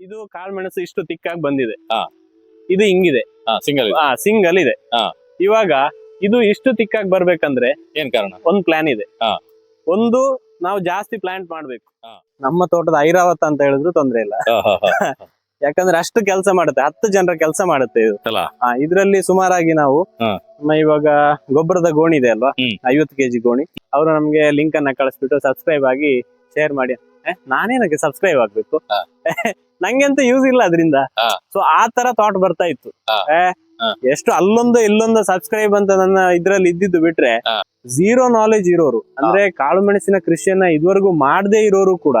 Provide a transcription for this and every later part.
ಇದು ಕಾಳುಮೆಣಸು ಇಷ್ಟು ತಿಕ್ಕಾಗಿ ಬಂದಿದೆ. ಹಾ. ಇದು ಹಿಂಗಿದೆ. ಸಿಂಗಲ್ ಹಾ ಸಿಂಗಲ್ ಇದೆ. ಹಾ. ಇವಾಗ ಇದು ಇಷ್ಟು ತಿಕ್ಕಾಗಿ ಬರ್ಬೇಕಂದ್ರೆ ಏನ್ ಕಾರಣ? ಒಂದ್ ಪ್ಲಾನ್ ಇದೆ. ಒಂದು ನಾವು ಜಾಸ್ತಿ ಪ್ಲಾಂಟ್ ಮಾಡ್ಬೇಕು. ನಮ್ಮ ತೋಟದ ಐರಾವತ ಅಂತ ಹೇಳಿದ್ರು ತೊಂದ್ರೆ ಇಲ್ಲ. ಯಾಕಂದ್ರೆ ಅಷ್ಟು ಕೆಲಸ ಮಾಡುತ್ತೆ. ಹತ್ತು ಜನರ ಕೆಲಸ ಮಾಡುತ್ತೆ ಇದು. ಇದ್ರಲ್ಲಿ ಸುಮಾರಾಗಿ ನಾವು ನಮ್ಮ ಇವಾಗ ಗೊಬ್ಬರದ ಗೋಣಿ ಇದೆ ಅಲ್ವಾ. ಐವತ್ತು ಕೆಜಿ ಗೋಣಿ. ಅವರು ನಮ್ಗೆ ಲಿಂಕ್ ಅನ್ನ ಕಳಿಸ್ಬಿಟ್ಟು ಸಬ್ಸ್ಕ್ರೈಬ್ ಆಗಿ ಶೇರ್ ಮಾಡಿ. ನಾನೇನಕ್ಕೆ ಸಬ್ಸ್ಕ್ರೈಬ್ ಆಗ್ಬೇಕು? ನಂಗೆ ಅಂತ ಯೂಸ್ ಇಲ್ಲ ಅದರಿಂದ. ಸೊ ಆ ತರ ಥಾಟ್ ಬರ್ತಾ ಇತ್ತು. ಎಷ್ಟು ಅಲ್ಲೊಂದು ಇಲ್ಲೊಂದು ಸಬ್ಸ್ಕ್ರೈಬ್ ಅಂತ ನನ್ನ ಇದ್ರಲ್ಲಿ ಇದ್ದಿದ್ದು ಬಿಟ್ರೆ. ಝೀರೋ ನಾಲೆಜ್ ಇರೋರು. ಅಂದ್ರೆ ಕಾಳು ಮೆಣಸಿನ ಕೃಷಿಯನ್ನ ಇದುವರೆಗೂ ಮಾಡದೇ ಇರೋರು ಕೂಡ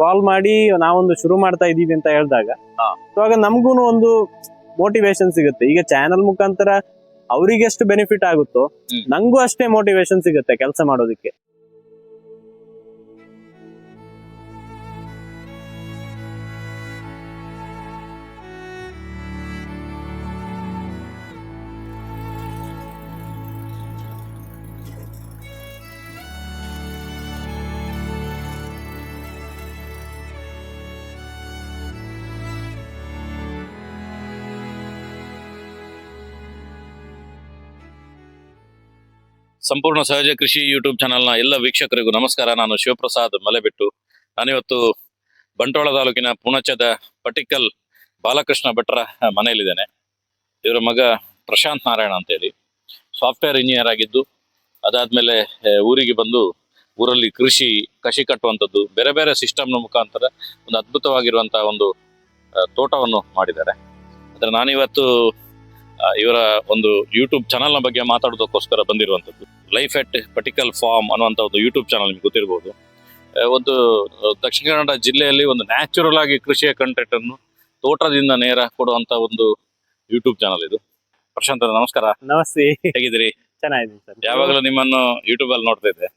ಕಾಲ್ ಮಾಡಿ ನಾವೊಂದು ಶುರು ಮಾಡ್ತಾ ಇದೀವಿ ಅಂತ ಹೇಳಿದಾಗ ಸೊ ಇವಾಗ ನಮ್ಗೂನು ಒಂದು ಮೋಟಿವೇಶನ್ ಸಿಗುತ್ತೆ. ಈಗ ಚಾನೆಲ್ ಮುಖಾಂತರ ಅವರಿಗೆ ಎಷ್ಟು ಬೆನಿಫಿಟ್ ಆಗುತ್ತೋ. ನಂಗೂ ಅಷ್ಟೇ ಮೋಟಿವೇಶನ್ ಸಿಗುತ್ತೆ ಕೆಲಸ ಮಾಡೋದಕ್ಕೆ. ಸಂಪೂರ್ಣ ಸಹಜ ಕೃಷಿ ಯೂಟ್ಯೂಬ್ ಚಾನೆಲ್ನ ಎಲ್ಲ ವೀಕ್ಷಕರಿಗೂ ನಮಸ್ಕಾರ. ನಾನು ಶಿವಪ್ರಸಾದ್ ಮಲೆಬೆಟ್ಟು. ನಾನಿವತ್ತು ಬಂಟ್ವಾಳ ತಾಲೂಕಿನ ಪುಣಚದ ಪಟಿಕಲ್ ಬಾಲಕೃಷ್ಣ ಭಟ್ರ ಮನೆಯಲ್ಲಿದ್ದೇನೆ. ಇವರ ಮಗ ಪ್ರಶಾಂತ್ ನಾರಾಯಣ ಅಂತೇಳಿ. ಸಾಫ್ಟ್ವೇರ್ ಇಂಜಿನಿಯರ್ ಆಗಿದ್ದು, ಅದಾದ್ಮೇಲೆ ಊರಿಗೆ ಬಂದು ಊರಲ್ಲಿ ಕೃಷಿ ಕಸಿ ಕಟ್ಟುವಂಥದ್ದು, ಬೇರೆ ಬೇರೆ ಸಿಸ್ಟಮ್ನ ಮುಖಾಂತರ ಒಂದು ಅದ್ಭುತವಾಗಿರುವಂಥ ಒಂದು ತೋಟವನ್ನು ಮಾಡಿದ್ದಾರೆ. ಆದರೆ ನಾನಿವತ್ತು ಇವರ ಒಂದು ಯೂಟ್ಯೂಬ್ ಚಾನಲ್ನ ಬಗ್ಗೆ ಮಾತಾಡೋದಕ್ಕೋಸ್ಕರ ಬಂದಿರುವಂಥದ್ದು. ಲೈಫ್ ಎಟ್ ಪರ್ಟಿಕಲ್ ಫಾರ್ಮ್ ಅನ್ನುವಂಥ ಒಂದು ಯೂಟ್ಯೂಬ್ ಚಾನಲ್ ನಿಮ್ಗೆ ಗೊತ್ತಿರ್ಬೋದು. ಒಂದು ದಕ್ಷಿಣ ಕನ್ನಡ ಜಿಲ್ಲೆಯಲ್ಲಿ ಒಂದು ನ್ಯಾಚುರಲ್ ಆಗಿ ಕೃಷಿಯ ಕಂಟೆಂಟ್ ಅನ್ನು ತೋಟದಿಂದ ನೇರ ಕೊಡುವಂತ ಒಂದು ಯೂಟ್ಯೂಬ್ ಚಾನಲ್ ಇದು. ಪ್ರಶಾಂತ್ ನಮಸ್ಕಾರ. ನಮಸ್ತೆ. ಹೇಗಿದ್ದೀರಿ? ಚೆನ್ನಾಗಿದ್ದೀನಿ ಸರ್. ಯಾವಾಗಲೂ ನಿಮ್ಮನ್ನು ಯೂಟ್ಯೂಬ್ ಅಲ್ಲಿ ನೋಡ್ತಾ ಇದ್ದೆ.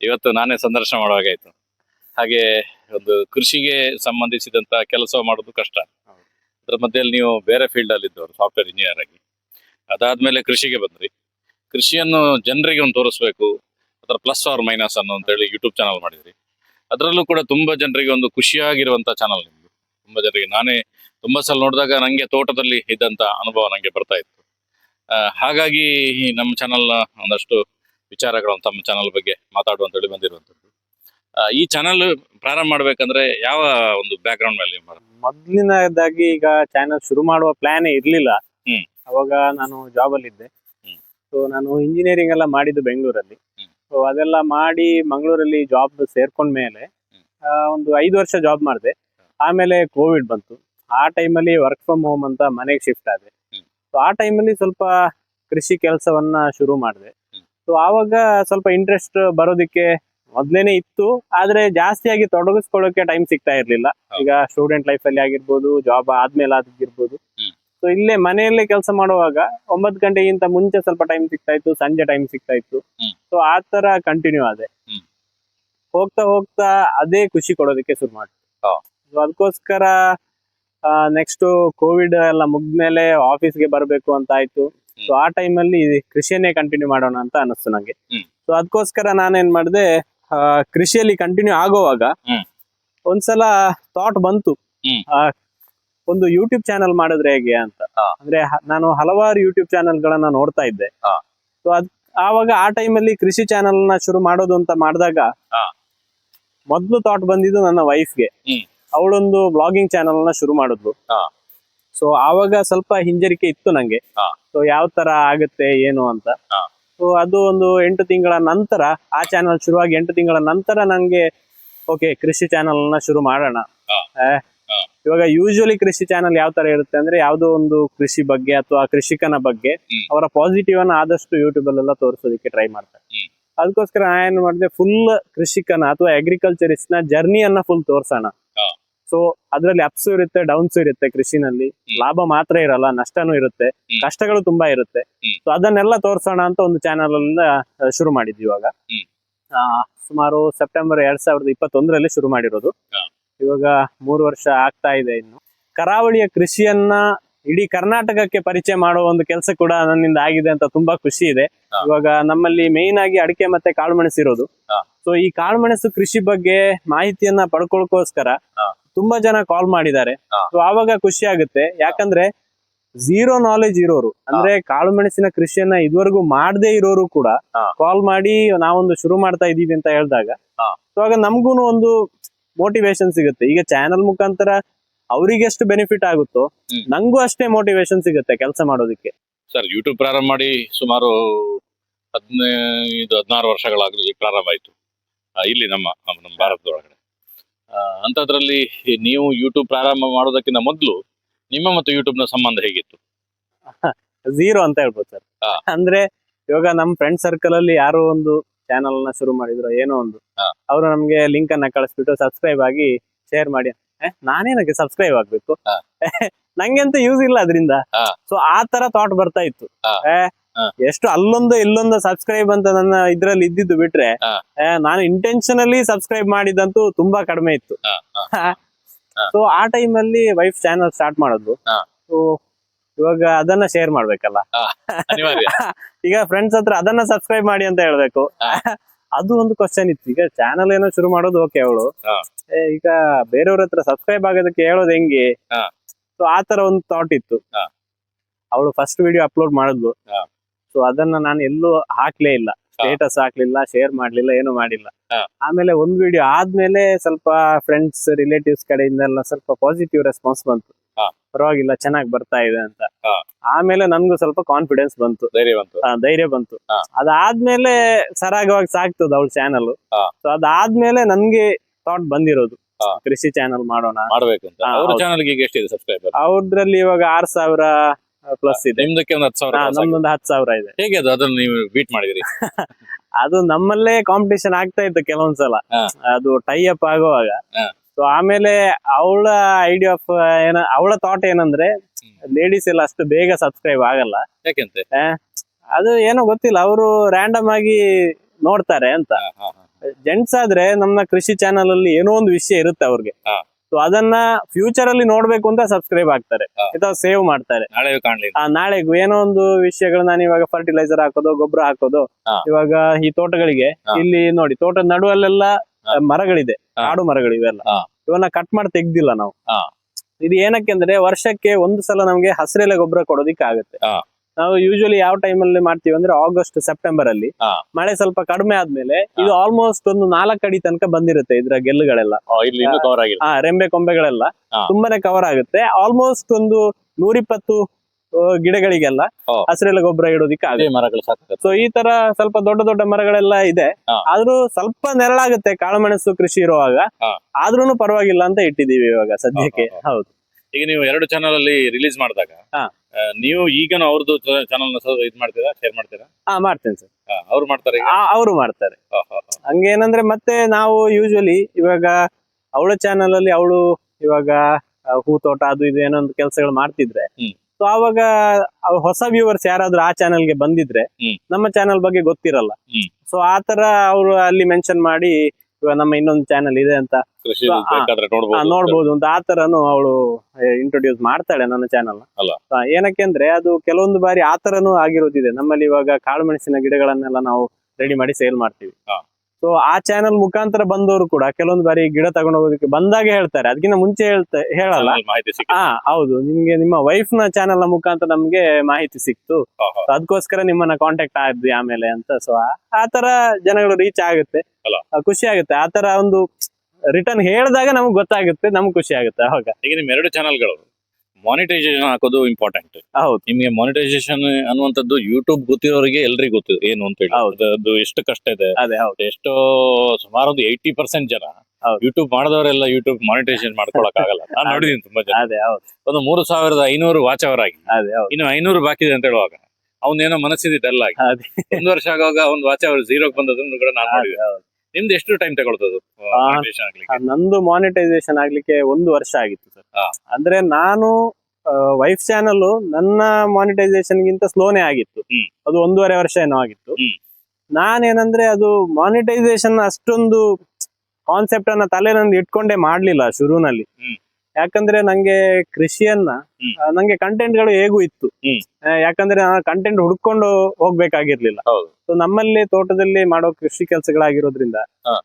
ಇವತ್ತು ನಾನೇ ಸಂದರ್ಶನ ಮಾಡುವಾಗಾಯ್ತು ಹಾಗೆ ಒಂದು ಕೃಷಿಗೆ ಸಂಬಂಧಿಸಿದಂತ ಕೆಲಸ ಮಾಡೋದು ಕಷ್ಟ. ಅದ್ರ ಮಧ್ಯದಲ್ಲಿ ನೀವು ಬೇರೆ ಫೀಲ್ಡ್ ಅಲ್ಲಿ ಇದ್ದವರು ಸಾಫ್ಟ್ವೇರ್ ಇಂಜಿನಿಯರ್ ಆಗಿ. ಅದಾದ್ಮೇಲೆ ಕೃಷಿಗೆ ಬಂದ್ರಿ. ಕೃಷಿಯನ್ನು ಜನರಿಗೆ ಒಂದು ತೋರಿಸ್ಬೇಕು. ಅದರ ಪ್ಲಸ್ ಆರ್ ಮೈನಸ್ ಅನ್ನೋ ಅಂತೇಳಿ ಯೂಟ್ಯೂಬ್ ಚಾನಲ್ ಮಾಡಿದ್ರಿ. ಅದರಲ್ಲೂ ಕೂಡ ತುಂಬಾ ಜನರಿಗೆ ಒಂದು ಖುಷಿಯಾಗಿರುವಂತ ಚಾನಲ್ ನಿಮ್ದು. ತುಂಬಾ ಜನರಿಗೆ ನಾನೇ ತುಂಬಾ ಸಲ ನೋಡಿದಾಗ ನನಗೆ ತೋಟದಲ್ಲಿ ಇದ್ದಂತ ಅನುಭವ ನನಗೆ ಬರ್ತಾ ಇತ್ತು. ಹಾಗಾಗಿ ಈ ನಮ್ಮ ಚಾನಲ್ನ ಒಂದಷ್ಟು ವಿಚಾರಗಳು ತಮ್ಮ ಚಾನಲ್ ಬಗ್ಗೆ ಮಾತಾಡುವಂತೇಳಿ ಬಂದಿರುವಂತದ್ದು. ಈ ಚಾನಲ್ ಪ್ರಾರಂಭ ಮಾಡ್ಬೇಕಂದ್ರೆ ಯಾವ ಒಂದು ಬ್ಯಾಕ್ ಗ್ರೌಂಡ್ ಮೇಲೆ ಮೊದಲಿನದಾಗಿ ಈಗ ಚಾನಲ್ ಶುರು ಮಾಡುವ ಪ್ಲಾನ್ ಇರ್ಲಿಲ್ಲ. ಹ್ಞೂ ಅವಾಗ ನಾನು ಜಾಬ್ ಅಲ್ಲಿ ಇದ್ದೆ. ಸೊ ನಾನು ಇಂಜಿನಿಯರಿಂಗ್ ಎಲ್ಲ ಮಾಡಿದ್ದು ಬೆಂಗಳೂರಲ್ಲಿ. ಸೊ ಅದೆಲ್ಲ ಮಾಡಿ ಮಂಗಳೂರಲ್ಲಿ ಜಾಬ್ ಸೇರ್ಕೊಂಡ ಮೇಲೆ ಒಂದು ಐದು ವರ್ಷ ಜಾಬ್ ಮಾಡಿದೆ ಆಮೇಲೆ ಕೋವಿಡ್ ಬಂತು ಆ ಟೈಮಲ್ಲಿ ವರ್ಕ್ ಫ್ರಮ್ ಹೋಮ್ ಅಂತ ಮನೆಗೆ ಶಿಫ್ಟ್ ಆದೆ. ಸೊ ಆ ಟೈಮಲ್ಲಿ ಸ್ವಲ್ಪ ಕೃಷಿ ಕೆಲಸವನ್ನ ಶುರು ಮಾಡಿದೆ. ಸೊ ಆವಾಗ ಸ್ವಲ್ಪ ಇಂಟ್ರೆಸ್ಟ್ ಬರೋದಕ್ಕೆ ಮೊದ್ಲೇನೆ ಇತ್ತು ಆದ್ರೆ ಜಾಸ್ತಿಯಾಗಿ ತೊಡಗಿಸ್ಕೊಳ್ಳೋಕೆ ಟೈಮ್ ಸಿಗ್ತಾ ಇರ್ಲಿಲ್ಲ ಈಗ ಸ್ಟೂಡೆಂಟ್ ಲೈಫ್ ಅಲ್ಲಿ ಆಗಿರ್ಬೋದು ಜಾಬ್ ಆದ್ಮೇಲೆ ಆಗಿರ್ಬೋದು. ಸೊ ಇಲ್ಲೇ ಮನೆಯಲ್ಲೇ ಕೆಲಸ ಮಾಡುವಾಗ ಒಂಬತ್ತು ಗಂಟೆಗಿಂತ ಮುಂಚೆ ಸ್ವಲ್ಪ ಟೈಮ್ ಸಿಗ್ತಾ ಇತ್ತು ಸಂಜೆ ಟೈಮ್ ಸಿಗ್ತಾ ಇತ್ತು. ಸೊ ಆ ತರ ಕಂಟಿನ್ಯೂ ಆದೆ. ಹೋಗ್ತಾ ಹೋಗ್ತಾ ಅದೇ ಖುಷಿ ಕೊಡೋದಕ್ಕೆ ಶುರು ಮಾಡಿ. ಸೊ ಅದಕ್ಕೋಸ್ಕರ ನೆಕ್ಸ್ಟ್ ಕೋವಿಡ್ ಎಲ್ಲ ಮುಗ್ದ್ಮೇಲೆ ಆಫೀಸ್ಗೆ ಬರಬೇಕು ಅಂತ ಆಯ್ತು. ಸೊ ಆ ಟೈಮ್ ಅಲ್ಲಿ ಕೃಷಿಯನ್ನೇ ಕಂಟಿನ್ಯೂ ಮಾಡೋಣ ಅಂತ ಅನಿಸ್ತು ನಂಗೆ. ಸೊ ಅದಕ್ಕೋಸ್ಕರ ನಾನೇನ್ ಮಾಡಿದೆ ಕೃಷಿಯಲ್ಲಿ ಕಂಟಿನ್ಯೂ ಆಗೋವಾಗ. ಒಂದ್ಸಲ ಥಾಟ್ ಬಂತು. ಒಂದು ಯೂಟ್ಯೂಬ್ ಚಾನೆಲ್ ಮಾಡಿದ್ರೆ ಹೇಗೆ ಅಂತ ಅಂದ್ರೆ ನಾನು ಹಲವಾರು ಯೂಟ್ಯೂಬ್ ಚಾನೆಲ್ ಗಳನ್ನ ನೋಡ್ತಾ ಇದ್ದೆ. ಸೊ ಅದ್ ಆವಾಗ ಆ ಟೈಮ್ ಅಲ್ಲಿ ಕೃಷಿ ಚಾನೆಲ್ನ ಶುರು ಮಾಡೋದು ಅಂತ ಮಾಡಿದಾಗ. ಮೊದ್ಲು ಥಾಟ್ ಬಂದಿದ್ದು ನನ್ನ ವೈಫ್ಗೆ. ಅವಳೊಂದು ಬ್ಲಾಗಿಂಗ್ ಚಾನೆಲ್ನ ಶುರು ಮಾಡಿದ್ಲು ಹಾ. ಸೊ ಆವಾಗ ಸ್ವಲ್ಪ ಹಿಂಜರಿಕೆ ಇತ್ತು ನಂಗೆ. ಸೊ ಯಾವ ತರ ಆಗುತ್ತೆ ಏನು ಅಂತ. ಸೊ ಅದು ಒಂದು ಎಂಟು ತಿಂಗಳ ನಂತರ ಆ ಚಾನೆಲ್ ಶುರುವಾಗಿ ಎಂಟು ತಿಂಗಳ ನಂತರ ನಂಗೆ ಓಕೆ ಕೃಷಿ ಚಾನೆಲ್ನ ಶುರು ಮಾಡೋಣ. ಇವಾಗ ಯೂಶುವಲಿ ಕೃಷಿ ಚಾನಲ್ ಯಾವ ತರ ಇರುತ್ತೆ ಅಂದ್ರೆ ಯಾವ್ದೋ ಒಂದು ಕೃಷಿ ಬಗ್ಗೆ ಅಥವಾ ಕೃಷಿಕನ ಬಗ್ಗೆ ಅವರ ಪಾಸಿಟಿವ್ ಅನ್ನ ಆದಷ್ಟು ಯೂಟ್ಯೂಬ್ ಅಲ್ಲೆಲ್ಲ ತೋರಿಸೋದಕ್ಕೆ ಟ್ರೈ ಮಾಡ್ತಾರೆ. ಅದಕ್ಕೋಸ್ಕರ ನಾ ಏನ್ ಮಾಡಿದೆ ಫುಲ್ ಕೃಷಿಕನ ಅಥವಾ ಅಗ್ರಿಕಲ್ಚರಿಸ್ಟ್ನ ಜರ್ನಿಯನ್ನ ಫುಲ್ ತೋರ್ಸೋಣ. ಸೊ ಅದ್ರಲ್ಲಿ ಅಪ್ಸು ಇರುತ್ತೆ ಡೌನ್ಸ್ ಇರುತ್ತೆ ಕೃಷಿನಲ್ಲಿ. ಲಾಭ ಮಾತ್ರ ಇರಲ್ಲ ನಷ್ಟನೂ ಇರುತ್ತೆ ಕಷ್ಟಗಳು ತುಂಬಾ ಇರುತ್ತೆ. ಸೊ ಅದನ್ನೆಲ್ಲ ತೋರ್ಸೋಣ ಅಂತ ಒಂದು ಚಾನಲ್ ಅಲ್ಲ ಶುರು ಮಾಡಿದ್ವಿ ಇವಾಗ. ಸುಮಾರು ಸೆಪ್ಟೆಂಬರ್ ಎರಡ್ ಸಾವಿರದ ಇಪ್ಪತ್ತೊಂದರಲ್ಲಿ ಶುರು ಮಾಡಿರೋದು. ಇವಾಗ ಮೂರು ವರ್ಷ ಆಗ್ತಾ ಇದೆ ಇನ್ನು. ಕರಾವಳಿಯ ಕೃಷಿಯನ್ನ ಇಡೀ ಕರ್ನಾಟಕಕ್ಕೆ ಪರಿಚಯ ಮಾಡುವ ಒಂದು ಕೆಲಸ ಕೂಡ ನನ್ನಿಂದ ಆಗಿದೆ ಅಂತ ತುಂಬಾ ಖುಷಿ ಇದೆ. ಇವಾಗ ನಮ್ಮಲ್ಲಿ ಮೇನ್ ಆಗಿ ಅಡಿಕೆ ಮತ್ತೆ ಕಾಳುಮೆಣಸು ಇರೋದು ಸೊ ಈ ಕಾಳುಮೆಣಸು ಕೃಷಿ ಬಗ್ಗೆ ಮಾಹಿತಿಯನ್ನ ಪಡ್ಕೊಳ್ಕೋಸ್ಕರ ತುಂಬಾ ಜನ ಕಾಲ್ ಮಾಡಿದ್ದಾರೆ. ಸೊ ಆವಾಗ ಖುಷಿ ಆಗುತ್ತೆ. ಯಾಕಂದ್ರೆ ಝೀರೋ ನಾಲೆಜ್ ಇರೋರು ಅಂದ್ರೆ ಕಾಳುಮೆಣಸಿನ ಕೃಷಿಯನ್ನ ಇದುವರೆಗೂ ಮಾಡದೇ ಇರೋರು ಕೂಡ ಕಾಲ್ ಮಾಡಿ ನಾವೊಂದು ಶುರು ಮಾಡ್ತಾ ಇದೀವಿ ಅಂತ ಹೇಳಿದಾಗ. ಸೊ ಆಗ ನಮ್ಗೂನು ಒಂದು ಮೋಟಿವೇಶನ್ ಸಿಗುತ್ತೆ. ಈಗ ಚಾನಲ್ ಮುಖಾಂತರ ಅವರಿಗೆ ಎಷ್ಟು ಬೆನಿಫಿಟ್ ಆಗುತ್ತೋ. ನಂಗೂ ಅಷ್ಟೇ ಮೋಟಿವೇಶನ್ ಸಿಗುತ್ತೆ ಕೆಲಸ ಮಾಡೋದಕ್ಕೆ. ಸರ್ ಯೂಟ್ಯೂಬ್ ಪ್ರಾರಂಭ ಮಾಡಿ ಸುಮಾರು ಹದಿನೈದು ಹದಿನಾರು ವರ್ಷಗಳಾಗಲಿ ಪ್ರಾರಂಭ ಆಯಿತು. ಇಲ್ಲಿ ನಮ್ಮ ನಮ್ಮ ಭಾರತದೊಳಗಡೆ. ಅಂಥದ್ರಲ್ಲಿ ನೀವು ಯೂಟ್ಯೂಬ್ ಪ್ರಾರಂಭ ಮಾಡೋದಕ್ಕಿಂತ ಮೊದಲು ನಿಮ್ಮ ಮತ್ತು ಯೂಟ್ಯೂಬ್ನ ಸಂಬಂಧ ಹೇಗಿತ್ತು? ಝೀರೋ ಅಂತ ಹೇಳ್ಬೋದು ಸರ್. ಅಂದ್ರೆ ಇವಾಗ ನಮ್ಮ ಫ್ರೆಂಡ್ ಸರ್ಕಲ್ ಅಲ್ಲಿ ಯಾರೋ ಒಂದು ಚಾನಲ್ನ ಶುರು ಮಾಡಿದ್ರು ಏನೋ ಒಂದು. ಅವರು ನಮ್ಗೆ ಲಿಂಕ್ ಅನ್ನ ಕಳಿಸ್ಬಿಟ್ಟು ಸಬ್ಸ್ಕ್ರೈಬ್ ಆಗಿ ಶೇರ್ ಮಾಡಿ ನಾನೇನಕ್ಕೆ ಸಬ್ಸ್ಕ್ರೈಬ್ ಆಗ್ಬೇಕು ಹಾ. ನಂಗೆ ಅಂತ ಯೂಸ್ ಇಲ್ಲ ಅದರಿಂದ. ಸೊ ಆ ತರ ಥಾಟ್ ಬರ್ತಾ ಇತ್ತು ಎಷ್ಟು ಅಲ್ಲೊಂದು ಇಲ್ಲೊಂದು ಸಬ್ಸ್ಕ್ರೈಬ್ ಅಂತ ನನ್ನ ಇದ್ರಲ್ಲಿ ಇದ್ದಿದ್ದು ಬಿಟ್ರೆ ನಾನು ಇಂಟೆನ್ಷನಲಿ ಸಬ್ಸ್ಕ್ರೈಬ್ ಮಾಡಿದಂತೂ ತುಂಬಾ ಕಡಿಮೆ ಇತ್ತು. ಸೊ ಆ ಟೈಮ್ ಅಲ್ಲಿ ವೈಫ್ ಚಾನಲ್ ಸ್ಟಾರ್ಟ್ ಮಾಡೋದು. ಸೊ ಇವಾಗ ಅದನ್ನ ಶೇರ್ ಮಾಡ್ಬೇಕಲ್ಲ? ಈಗ ಫ್ರೆಂಡ್ಸ್ ಹತ್ರ ಅದನ್ನ ಸಬ್ಸ್ಕ್ರೈಬ್ ಮಾಡಿ ಅಂತ ಹೇಳ್ಬೇಕು. ಅದು ಒಂದು ಕ್ವಶನ್ ಇತ್ತು. ಈಗ ಚಾನಲ್ ಏನೋ ಶುರು ಮಾಡೋದು ಓಕೆ ಅವಳು. ಈಗ ಬೇರೆಯವ್ರ ಹತ್ರ ಸಬ್ಸ್ಕ್ರೈಬ್ ಆಗೋದಕ್ಕೆ ಹೇಳೋದು ಹೆಂಗೆ. ಸೊ ಆತರ ತರ ಒಂದು ಥಾಟ್ ಇತ್ತು. ಅವಳು ಫಸ್ಟ್ ವಿಡಿಯೋ ಅಪ್ಲೋಡ್ ಮಾಡಿದ್ಲು. ಸೊ ಅದನ್ನ ನಾನು ಎಲ್ಲೂ ಹಾಕ್ಲೇ ಇಲ್ಲ. ಸ್ಟೇಟಸ್ ಹಾಕ್ಲಿಲ್ಲ ಶೇರ್ ಮಾಡ್ಲಿಲ್ಲ ಏನು ಮಾಡಿಲ್ಲ. ಆಮೇಲೆ ಒಂದ್ ವಿಡಿಯೋ ಆದ್ಮೇಲೆ ಸ್ವಲ್ಪ ಫ್ರೆಂಡ್ಸ್ ರಿಲೇಟಿವ್ಸ್ ಕಡೆಯಿಂದೆಲ್ಲ ಸ್ವಲ್ಪ ಪಾಸಿಟಿವ್ ರೆಸ್ಪಾನ್ಸ್ ಬಂತು. ಪರವಾಗಿಲ್ಲ ಚೆನ್ನಾಗಿ ಬರ್ತಾ ಇದೆ ಅಂತ. ಆಮೇಲೆ ನನ್ಗೂ ಸ್ವಲ್ಪ ಕಾನ್ಫಿಡೆನ್ಸ್ ಬಂತು. ಧೈರ್ಯ ಬಂತು. ಧೈರ್ಯ ಬಂತು. ಅದಾದ್ಮೇಲೆ ಸರಾಗವಾಗಿ ಸಾಕ್ತದ ಅವಳ ಚಾನಲ್. ಸೊ ಅದಾದ್ಮೇಲೆ ನನ್ಗೆ ಥಾಟ್ ಬಂದಿರೋದು. ಕೃಷಿ ಚಾನಲ್ ಮಾಡೋಣ. ಮಾಡ್ಬೇಕು ಎಷ್ಟಿದೆ ಸಬ್ಸ್ಕ್ರೈಬರ್ ಅವ್ರದ್ರಲ್ಲಿ ಇವಾಗ ಆರ್ ಸಾವಿರ ಪ್ಲಸ್ ಇದೆ. ನಿಮ್ದಕ್ಕೆ ಒಂದು ಹತ್ತು ಸಾವಿರ ನಮ್ದೊಂದು ಹತ್ತು ಸಾವಿರ ಇದೆ. ಹೇಗೆ ಅದು? ಅದನ್ನ ನೀವು ಬೀಟ್ ಮಾಡಿದಿರಿ. ಅದು ನಮ್ಮಲ್ಲೇ ಕಾಂಪಿಟೇಷನ್ ಆಗ್ತಾ ಇತ್ತು ಕೆಲವೊಂದ್ಸಲ. ಅದು ಟೈ ಅಪ್ ಆಗುವಾಗ. ಸೊ ಆಮೇಲೆ ಅವಳ ಐಡಿಯಾ ಆಫ್ ಏನ ಅವಳ ಥಾಟ್ ಏನಂದ್ರೆ ಲೇಡೀಸ್ ಎಲ್ಲ ಅಷ್ಟು ಬೇಗ ಸಬ್ಸ್ಕ್ರೈಬ್ ಆಗಲ್ಲ ಯಾಕೆಂತೆ ಅದು ಏನೋ ಗೊತ್ತಿಲ್ಲ ಅವರು ರ್ಯಾಂಡಮ್ ಆಗಿ ನೋಡ್ತಾರೆ ಅಂತ. ಜೆಂಟ್ಸ್ ಆದ್ರೆ ನಮ್ಮ ಕೃಷಿ ಚಾನಲ್ ಅಲ್ಲಿ ಏನೋ ಒಂದು ವಿಷಯ ಇರುತ್ತೆ ಅವ್ರಿಗೆ ಹಾ. ಸೊ ಅದನ್ನ ಫ್ಯೂಚರ್ ಅಲ್ಲಿ ನೋಡ್ಬೇಕು ಅಂತ ಸಬ್ಸ್ಕ್ರೈಬ್ ಆಗ್ತಾರೆ ಹಾ. ಅಥವಾ ಸೇವ್ ಮಾಡ್ತಾರೆ ನಾಳೆ ಕಾಣ್ಲಿಲ್ಲ ಆ ನಾಳೆಗೂ ಏನೋ ಒಂದು ವಿಷಯಗಳು ನಾನು ಇವಾಗ ಫರ್ಟಿಲೈಸರ್ ಹಾಕೋದು ಗೊಬ್ಬರ ಹಾಕೋದು ಹಾ. ಇವಾಗ ಈ ತೋಟಗಳಿಗೆ ಹಾ. ಇಲ್ಲಿ ನೋಡಿ ತೋಟದ ನಡುವಲ್ಲೆಲ್ಲ. ಮರಗಳಿದೆ. ಕಾಡು ಮರಗಳು ಇವೆಲ್ಲ. ಇವನ್ನ ಕಟ್ ಮಾಡಿ ತೆಗ್ದಿಲ್ಲ ನಾವು. ಇದು ಏನಕ್ಕೆ ಅಂದ್ರೆ ವರ್ಷಕ್ಕೆ ಒಂದು ಸಲ ನಮ್ಗೆ ಹಸಿರೆಲೆ ಗೊಬ್ಬರ ಕೊಡೋದಿಕ್ಕೆ ಆಗುತ್ತೆ ನಾವು ಯೂಶಲಿ ಯಾವ ಟೈಮ್ ಅಲ್ಲಿ ಮಾಡ್ತೀವಿ ಅಂದ್ರೆ ಆಗಸ್ಟ್ ಸೆಪ್ಟೆಂಬರ್ ಅಲ್ಲಿ. ಮಳೆ ಸ್ವಲ್ಪ ಕಡಿಮೆ ಆದ್ಮೇಲೆ ಇದು ಆಲ್ಮೋಸ್ಟ್ ಒಂದು ನಾಲ್ಕು ಅಡಿ ತನಕ ಬಂದಿರುತ್ತೆ ಇದ್ರ ಗೆಲ್ಲುಗಳೆಲ್ಲ. ರೆಂಬೆ ಕೊಂಬೆಗಳೆಲ್ಲ. ತುಂಬಾನೇ ಕವರ್ ಆಗುತ್ತೆ. ಆಲ್ಮೋಸ್ಟ್ ಒಂದು ನೂರಿಪ್ಪತ್ತು ಗಿಡಗಳಿಗೆಲ್ಲ ಹಸಿರೆಲ್ಲ ಹಸಿರೆಲೆ ಗೊಬ್ಬರ ಇಡೋದಿಕ್ಕೆ ಆಗುತ್ತೆ. ಅದೇ ಮರಗಳು ಸೊ ಈ ತರ ಸ್ವಲ್ಪ ದೊಡ್ಡ ದೊಡ್ಡ ಮರಗಳೆಲ್ಲ ಇದೆ. ಆದ್ರೂ ಸ್ವಲ್ಪ ನೆರಳಾಗುತ್ತೆ ಕಾಳುಮೆಣಸು ಕೃಷಿ ಇರುವಾಗ. ಆದ್ರೂ ಆದ್ರೂನು ಪರವಾಗಿಲ್ಲ ಅಂತ ಇಟ್ಟಿದೀವಿ ಇವಾಗ ಸದ್ಯಕ್ಕೆ. ಹೌದು. ಈಗ ನೀವು ಎರಡು ಚಾನಲ್ ಅಲ್ಲಿ ರಿಲೀಸ್ ಮಾಡಿದಾಗ ನೀವು ಈಗನೂ ಅವ್ರದ್ದು ಚಾನಲ್ ಇದ್ ಮಾಡ್ತೀರಾ ಶೇರ್ ಮಾಡ್ತೀರಾ? ಹಾ ಮಾಡ್ತೇನೆ ಸರ್. ಅವ್ರು ಮಾಡ್ತಾರೆ ಈಗ? ಅವರು ಮಾಡ್ತಾರೆ. ಹಂಗೆ ಏನಂದ್ರೆ ಹಾ. ಹಂಗೇನಂದ್ರೆ ಮತ್ತೆ ನಾವು ಯೂಶಲಿ ಇವಾಗ ಅವಳ ಚಾನಲ್ ಅಲ್ಲಿ ಅವಳು ಇವಾಗ ಹೂ ತೋಟ ಅದು ಇದು ಏನೋ ಒಂದು ಕೆಲಸಗಳು ಮಾಡ್ತಿದ್ರೆ. ಸೊ ಅವಾಗ ಹೊಸ ವ್ಯೂವರ್ಸ್ ಯಾರಾದ್ರೂ ಆ ಚಾನಲ್ಗೆ ಬಂದಿದ್ರೆ ನಮ್ಮ ಚಾನೆಲ್ ಬಗ್ಗೆ ಗೊತ್ತಿರಲ್ಲ. ಸೊ ಆತರ ತರ ಅವರು ಅಲ್ಲಿ ಮೆನ್ಷನ್ ಮಾಡಿ ಇವಾಗ ನಮ್ಮ ಇನ್ನೊಂದು ಚಾನೆಲ್ ಇದೆ ಅಂತ. ನೋಡ್ಬೋದು. ಅಂತ. ಆ ತರನು ಅವಳು ಇಂಟ್ರೊಡ್ಯೂಸ್ ಮಾಡ್ತಾಳೆ ನನ್ನ ಚಾನೆಲ್ ಅಲ್ಲ. ಏನಕ್ಕೆ ಅಂದ್ರೆ ಅದು ಕೆಲವೊಂದು ಬಾರಿ ಆ ತರನು ಆಗಿರೋದಿದೆ. ನಮ್ಮಲ್ಲಿ ಇವಾಗ ಕಾಳು ಮೆಣಸಿನ ಗಿಡಗಳನ್ನೆಲ್ಲ ನಾವು ರೆಡಿ ಮಾಡಿ ಸೇಲ್ ಮಾಡ್ತೀವಿ. ಸೊ ಆ ಚಾನೆಲ್ ಮುಖಾಂತರ ಬಂದವರು ಕೂಡ ಕೆಲವೊಂದು ಬಾರಿ ಗಿಡ ತಗೊಂಡು ಹೋಗೋದಕ್ಕೆ ಬಂದಾಗ ಹೇಳ್ತಾರೆ. ಅದಕ್ಕಿಂತ ಮುಂಚೆ ಹೇಳ್ತಾ ಹೇಳಲ್ಲ. ಹಾ ಹೌದು. ನಿಮ್ಗೆ ನಿಮ್ಮ ವೈಫ್ನ ಚಾನೆಲ್ನ ಮುಖಾಂತರ ನಮ್ಗೆ ಮಾಹಿತಿ ಸಿಕ್ತು. ಅದಕ್ಕೋಸ್ಕರ ನಿಮ್ಮನ್ನ ಕಾಂಟ್ಯಾಕ್ಟ್ ಆದ್ವಿ ಆಮೇಲೆ ಅಂತ. ಸೊ ಆ ತರ ಜನಗಳು ರೀಚ್ ಆಗುತ್ತೆ. ಖುಷಿ ಆಗುತ್ತೆ. ಆ ತರ ಒಂದು ರಿಟರ್ನ್ ಹೇಳಿದಾಗ ನಮ್ಗೆ ಗೊತ್ತಾಗುತ್ತೆ. ನಮ್ಗೆ ಖುಷಿ ಆಗುತ್ತೆ ಅವಾಗ. ಈಗ ನಿಮ್ ಎರಡು ಚಾನಲ್ಗಳು ಮಾನಿಟೈಸೇಷನ್ ಹಾಕೋದು ಇಂಪಾರ್ಟೆಂಟ್ ಹೌದು. ನಿಮಗೆ ಮಾನಿಟೈಸೇಷನ್ ಅನ್ನುವಂಥದ್ದು ಯೂಟ್ಯೂಬ್ ಗೊತ್ತಿರೋರಿಗೆ ಎಲ್ರಿಗೂ ಗೊತ್ತು ಏನು ಅಂತ ಹೇಳಿ. ಅದು- ಎಷ್ಟು ಕಷ್ಟ ಇದೆ. ಅದೇ ಹೌದು. ಎಷ್ಟೋ ಸುಮಾರು ಒಂದು ಏಯ್ಟಿ ಪರ್ಸೆಂಟ್ ಜನ. ಯೂಟ್ಯೂಬ್ ಮಾಡಿದವರೆಲ್ಲ ಯೂಟ್ಯೂಬ್ ಮಾನಿಟೈಸೇಷನ್ ಮಾಡ್ಕೊಳಕ್ ಆಗಲ್ಲ ನಾನು ನೋಡಿದೀನಿ ತುಂಬಾ ಜನ. ಅದೇ ಹೌದು. ಒಂದು ಮೂರು ಸಾವಿರದ ಐನೂರು ವಾಚ್ ಅವರ್ ಆಗಿ. ಅದೇ ಹೌದು. ಇನ್ನು ಐನೂರು ಬಾಕಿ ಇದೆ ಅಂತ ಹೇಳುವಾಗ ಅವನೇನೋ ಮನಸ್ಸಿದೆ ಡಲ್ ಆಗಿ. ಒಂದು ವರ್ಷ ಆಗುವಾಗ ಒಂದು ವಾಚ್ ಅವರ್ ಜೀರೋಗೆ ಬಂದದನ್ನು ಕೂಡ ನಾನು ನೋಡಿದೆ ಹೌದು. ನಿಮ್ದು ಎಷ್ಟು ಟೈಮ್ ತಗೊಳ್ತದು? ನಂದು ಮಾನಿಟೈಸೇಷನ್ ಆಗ್ಲಿಕ್ಕೆ ಒಂದು ವರ್ಷ ಆಗಿತ್ತು ಸರ್. ಅಂದ್ರೆ ನಾನು ವೈಫ್ ಚಾನಲ್ ನನ್ನ ಮಾನಿಟೈಸೇಷನ್ ಗಿಂತ ಸ್ಲೋನೇ ಆಗಿತ್ತು. ಅದು ಒಂದೂವರೆ ವರ್ಷ ಏನೋ ಆಗಿತ್ತು. ನಾನು ನಾನೇನಂದ್ರೆ ಅದು ಮಾನಿಟೈಸೇಷನ್ ಅಷ್ಟೊಂದು ಕಾನ್ಸೆಪ್ಟ್ ಅನ್ನ ತಲೆನಲ್ಲಿ ಇಟ್ಕೊಂಡೇ ಮಾಡ್ಲಿಲ್ಲ ಶುರುನಲ್ಲಿ. ಯಾಕಂದ್ರೆ ನಂಗೆ ಕೃಷಿಯನ್ನ ನಂಗೆ ಕಂಟೆಂಟ್ಗಳು ಹೇಗೂ ಇತ್ತು. ಯಾಕಂದ್ರೆ ನಾನು ಕಂಟೆಂಟ್ ಹುಡ್ಕೊಂಡು ಹೋಗ್ಬೇಕಾಗಿರ್ಲಿಲ್ಲ. ಸೊ ನಮ್ಮಲ್ಲಿ ತೋಟದಲ್ಲಿ ಮಾಡೋ ಕೃಷಿ ಕೆಲಸಗಳಾಗಿರೋದ್ರಿಂದ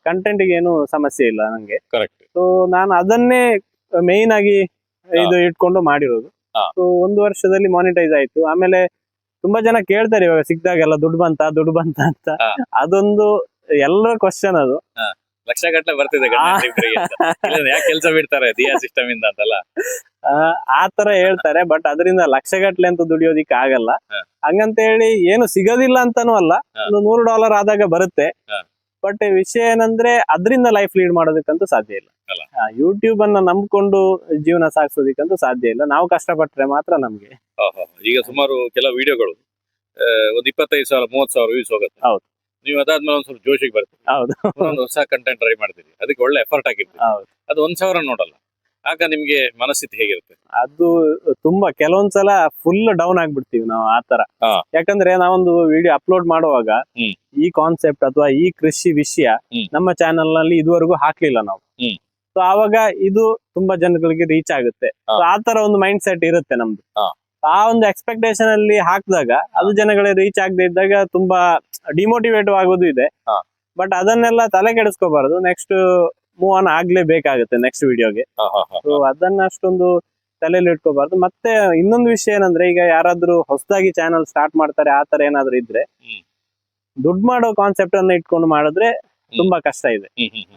ಕಂಟೆಂಟ್ಗೆ ಏನು ಸಮಸ್ಯೆ ಇಲ್ಲ ನಂಗೆ. ಕರೆಕ್ಟ್ ಸೊ ನಾನು ಅದನ್ನೇ ಮೇನ್ ಆಗಿ ಇದು ಇಟ್ಕೊಂಡು ಮಾಡಿರೋದು. ಸೊ ಒಂದು ವರ್ಷದಲ್ಲಿ ಮಾನಿಟೈಸ್ ಆಯ್ತು. ಆಮೇಲೆ ತುಂಬಾ ಜನ ಕೇಳ್ತಾರೆ ಇವಾಗ ಸಿಕ್ದಾಗೆಲ್ಲ ದುಡ್ಡು ಬಂತ ದುಡ್ಡು ಬಂತ ಅಂತ. ಅದೊಂದು ಎಲ್ಲರ ಕ್ವಶನ್ ಅದು. ಲಕ್ಷ ಗಟ್ಟಲೆ ಬರ್ತಿದೆ ಯಾಕೆ ಕೆಲಸ ಬಿಡ್ತಾರೆ ದಿಯಾ ಸಿಸ್ಟಮ್ ಇಂದ ಅಂತಲ್ಲ ತರ ಹೇಳ್ತಾರೆ ಬಟ್ ಅದರಿಂದ ಲಕ್ಷಗಟ್ಲೆ ಅಂತ ದುಡಿಯೋದಿಕ್ ಆಗಲ್ಲ. ಹಂಗಂತ ಹೇಳಿ ಏನು ಸಿಗೋದಿಲ್ಲ ಅಂತಾನು ಅಲ್ಲ. ಒಂದು ನೂರು ಡಾಲರ್ ಆದಾಗ ಬರುತ್ತೆ. ಬಟ್ ವಿಷಯ ಏನಂದ್ರೆ ಅದರಿಂದ ಲೈಫ್ ಲೀಡ್ ಮಾಡೋದಕ್ಕಂತೂ ಸಾಧ್ಯ ಇಲ್ಲ. ಯೂಟ್ಯೂಬ್ ಅನ್ನ ನಂಬ್ಕೊಂಡು ಜೀವನ ಸಾಗಿಸೋದಿಕ್ಕಂತೂ ಸಾಧ್ಯ ಇಲ್ಲ ನಾವು ಕಷ್ಟಪಟ್ರೆ ಮಾತ್ರ ನಮ್ಗೆ ಈಗ ಸುಮಾರು ಕೆಲವು ವಿಡಿಯೋಗಳು ಒಂದ್ ಇಪ್ಪತ್ತೈದು ಸಾವಿರ ಮೂವತ್ತು ಸಾವಿರ ವ್ಯೂಸ್ ಹೋಗುತ್ತೆ ಹೌದು. ನೀವು ಅದಾದ್ಮೇಲೆ ಒಂದ್ ಸ್ವಲ್ಪ ಜೋಶಿಗೆ ಬರ್ತೀರಿ. ಹೌದು. ಒಂದು ಹೊಸ ಕಂಟೆಂಟ್ ಟ್ರೈ ಮಾಡ್ತೀರಿ. ಅದಕ್ಕೆ ಒಳ್ಳೆ ಎಫರ್ಟ್ ಆಗಿರ್ತದೆ ಹೌದು. ಅದು ಒಂದ್ ಸಾವಿರ ನೋಡಲ್ಲ. ಆಗ ನಿಮ್ಗೆ ಮನಸ್ಥಿತಿ ಹೇಗಿರುತ್ತೆ? ಅದು ತುಂಬಾ ಕೆಲವೊಂದ್ಸಲ ಫುಲ್ ಡೌನ್ ಆಗ್ಬಿಡ್ತೀವಿ ನಾವು ಆತರ ಹಾ. ಯಾಕಂದ್ರೆ ನಾವೊಂದು ವಿಡಿಯೋ ಅಪ್ಲೋಡ್ ಮಾಡುವಾಗ ಹ್ಮ್. ಈ ಕಾನ್ಸೆಪ್ಟ್ ಅಥವಾ ಈ ಕೃಷಿ ವಿಷಯ ಹ್ಮ್. ನಮ್ಮ ಚಾನೆಲ್ನಲ್ಲಿ ಇದುವರೆಗೂ ಹಾಕ್ಲಿಲ್ಲ ನಾವು. ಹ್ಮ್. ಸೊ ಆವಾಗ ಇದು ತುಂಬಾ ಜನಗಳಿಗೆ ರೀಚ್ ಆಗುತ್ತೆ. ಆತರ So ಆ ತರ ಒಂದು ಮೈಂಡ್ ಸೆಟ್ ಇರುತ್ತೆ ನಮ್ದು. ಹಾ. ಆ ಒಂದು ಎಕ್ಸ್ಪೆಕ್ಟೇಷನ್ ಅಲ್ಲಿ ಹಾಕಿದಾಗ ಅದು ಜನಗಳಿಗೆ ರೀಚ್ ಆಗದೆ ಇದ್ದಾಗ ತುಂಬಾ ಡಿಮೋಟಿವೇಟ್ ಆಗೋದು ಇದೆ. ಬಟ್ ಅದನ್ನೆಲ್ಲ ತಲೆ ಕೆಡಿಸ್ಕೋಬಾರದು. ನೆಕ್ಸ್ಟ್ ಮೂವ್ ಆನ್ ಆಗ್ಲೇಬೇಕಾಗುತ್ತೆ ನೆಕ್ಸ್ಟ್ ವಿಡಿಯೋಗೆ. ಸೊ ಅದನ್ನ ಅಷ್ಟೊಂದು ತಲೆಯಲ್ಲಿ ಇಟ್ಕೋಬಾರ್ದು. ಮತ್ತೆ ಇನ್ನೊಂದು ವಿಷಯ ಏನಂದ್ರೆ ಈಗ ಯಾರಾದ್ರೂ ಹೊಸದಾಗಿ ಚಾನಲ್ ಸ್ಟಾರ್ಟ್ ಮಾಡ್ತಾರೆ ಆ ತರ ಏನಾದ್ರು ಇದ್ರೆ. ದುಡ್ಡು ಮಾಡೋ ಕಾನ್ಸೆಪ್ಟ್ ಅನ್ನ ಇಟ್ಕೊಂಡು ಮಾಡಿದ್ರೆ ತುಂಬಾ ಕಷ್ಟ ಇದೆ.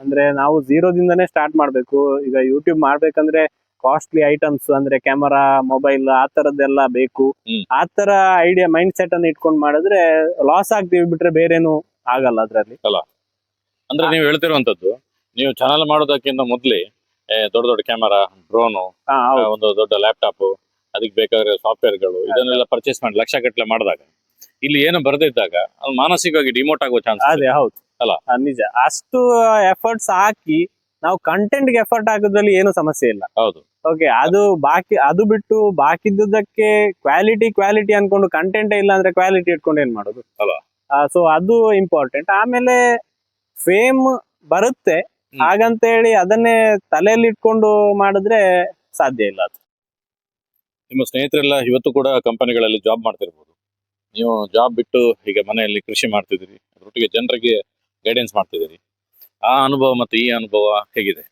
ಅಂದ್ರೆ ನಾವು ಝೀರೋದಿಂದನೇ ಸ್ಟಾರ್ಟ್ ಮಾಡ್ಬೇಕು. ಈಗ ಯೂಟ್ಯೂಬ್ ಮಾಡ್ಬೇಕಂದ್ರೆ ಕಾಸ್ಟ್ಲಿ ಐಟಮ್ಸ್ ಅಂದ್ರೆ ಕ್ಯಾಮರಾ ಮೊಬೈಲ್ ಆ ತರದ್ದೆಲ್ಲ ಬೇಕು. ಆ ತರ ಐಡಿಯಾ ಮೈಂಡ್ ಸೆಟ್ ಅನ್ನ ಇಟ್ಕೊಂಡ್ ಮಾಡಿದ್ರೆ ಲಾಸ್ ಆಗ್ತೀವಿ ಬಿಟ್ರೆ ಬೇರೇನು ಆಗಲ್ಲ ಅದ್ರಲ್ಲಿ. ಅಂದ್ರೆ ನೀವು ಹೇಳ್ತಿರುವಂತದ್ದು ನೀವು ಚಾನಲ್ ಮಾಡೋದಕ್ಕಿಂತ ಮೊದ್ಲೇ ದೊಡ್ಡ ದೊಡ್ಡ ಕ್ಯಾಮರಾ ಡ್ರೋನು ಒಂದು ದೊಡ್ಡ ಲ್ಯಾಪ್ಟಾಪ್ ಅದಕ್ಕೆ ಬೇಕಾಗಿರೋ ಸಾಫ್ಟ್ವೇರ್ಗಳು ಇದನ್ನೆಲ್ಲ ಪರ್ಚೇಸ್ ಮಾಡಿ ಲಕ್ಷ ಗಟ್ಟಲೆ ಮಾಡಿದಾಗ ಇಲ್ಲಿ ಏನು ಬರ್ದಿದ್ದಾಗ ಮಾನಸಿಕವಾಗಿ ಡಿಮೋಟ್ ಆಗೋ ಚಾನ್ಸ್ ಅದೇ ಹೌದು. ಅಲ್ಲ? ನಿಜ. ಅಷ್ಟು ಎಫರ್ಟ್ಸ್ ಹಾಕಿ ನಾವು ಕಂಟೆಂಟ್ಗೆ ಎಫರ್ಟ್ ಹಾಕೋದ್ರಲ್ಲಿ ಏನು ಸಮಸ್ಯೆ ಇಲ್ಲ. ಹೌದು. ಓಕೆ ಅದು ಬಾಕಿ ಅದು ಬಿಟ್ಟು ಬಾಕಿದ್ದುದಕ್ಕೆ ಕ್ವಾಲಿಟಿ ಕ್ವಾಲಿಟಿ ಅನ್ಕೊಂಡು ಕಂಟೆಂಟ್ ಇಲ್ಲ ಅಂದ್ರೆ ಕ್ವಾಲಿಟಿ ಇಟ್ಕೊಂಡು ಏನ್ ಮಾಡೋದು? ಅಲ್ವಾ? ಸೊ ಅದು ಇಂಪಾರ್ಟೆಂಟ್ ಆಮೇಲೆ ಫೇಮ್ ಬರುತ್ತೆ. ಹಾಗಂತ ಹೇಳಿ ಅದನ್ನೇ ತಲೆಯಲ್ಲಿ ಇಟ್ಕೊಂಡು ಮಾಡಿದ್ರೆ ಸಾಧ್ಯ ಇಲ್ಲ ಅದು. ನಿಮ್ಮ ಸ್ನೇಹಿತರೆಲ್ಲ ಇವತ್ತು ಕೂಡ ಕಂಪನಿಗಳಲ್ಲಿ ಜಾಬ್ ಮಾಡ್ತಿರ್ಬೋದು. ನೀವು ಜಾಬ್ ಬಿಟ್ಟು ಈಗ ಮನೆಯಲ್ಲಿ ಕೃಷಿ ಮಾಡ್ತಿದ್ದೀರಿ. ಅದರೊಟ್ಟಿಗೆ ಜನರಿಗೆ ಗೈಡೆನ್ಸ್ ಮಾಡ್ತಿದ್ದೀರಿ. ಆ ಅನುಭವ ಮತ್ತು ಈ ಅನುಭವ ಹೇಗಿದೆ?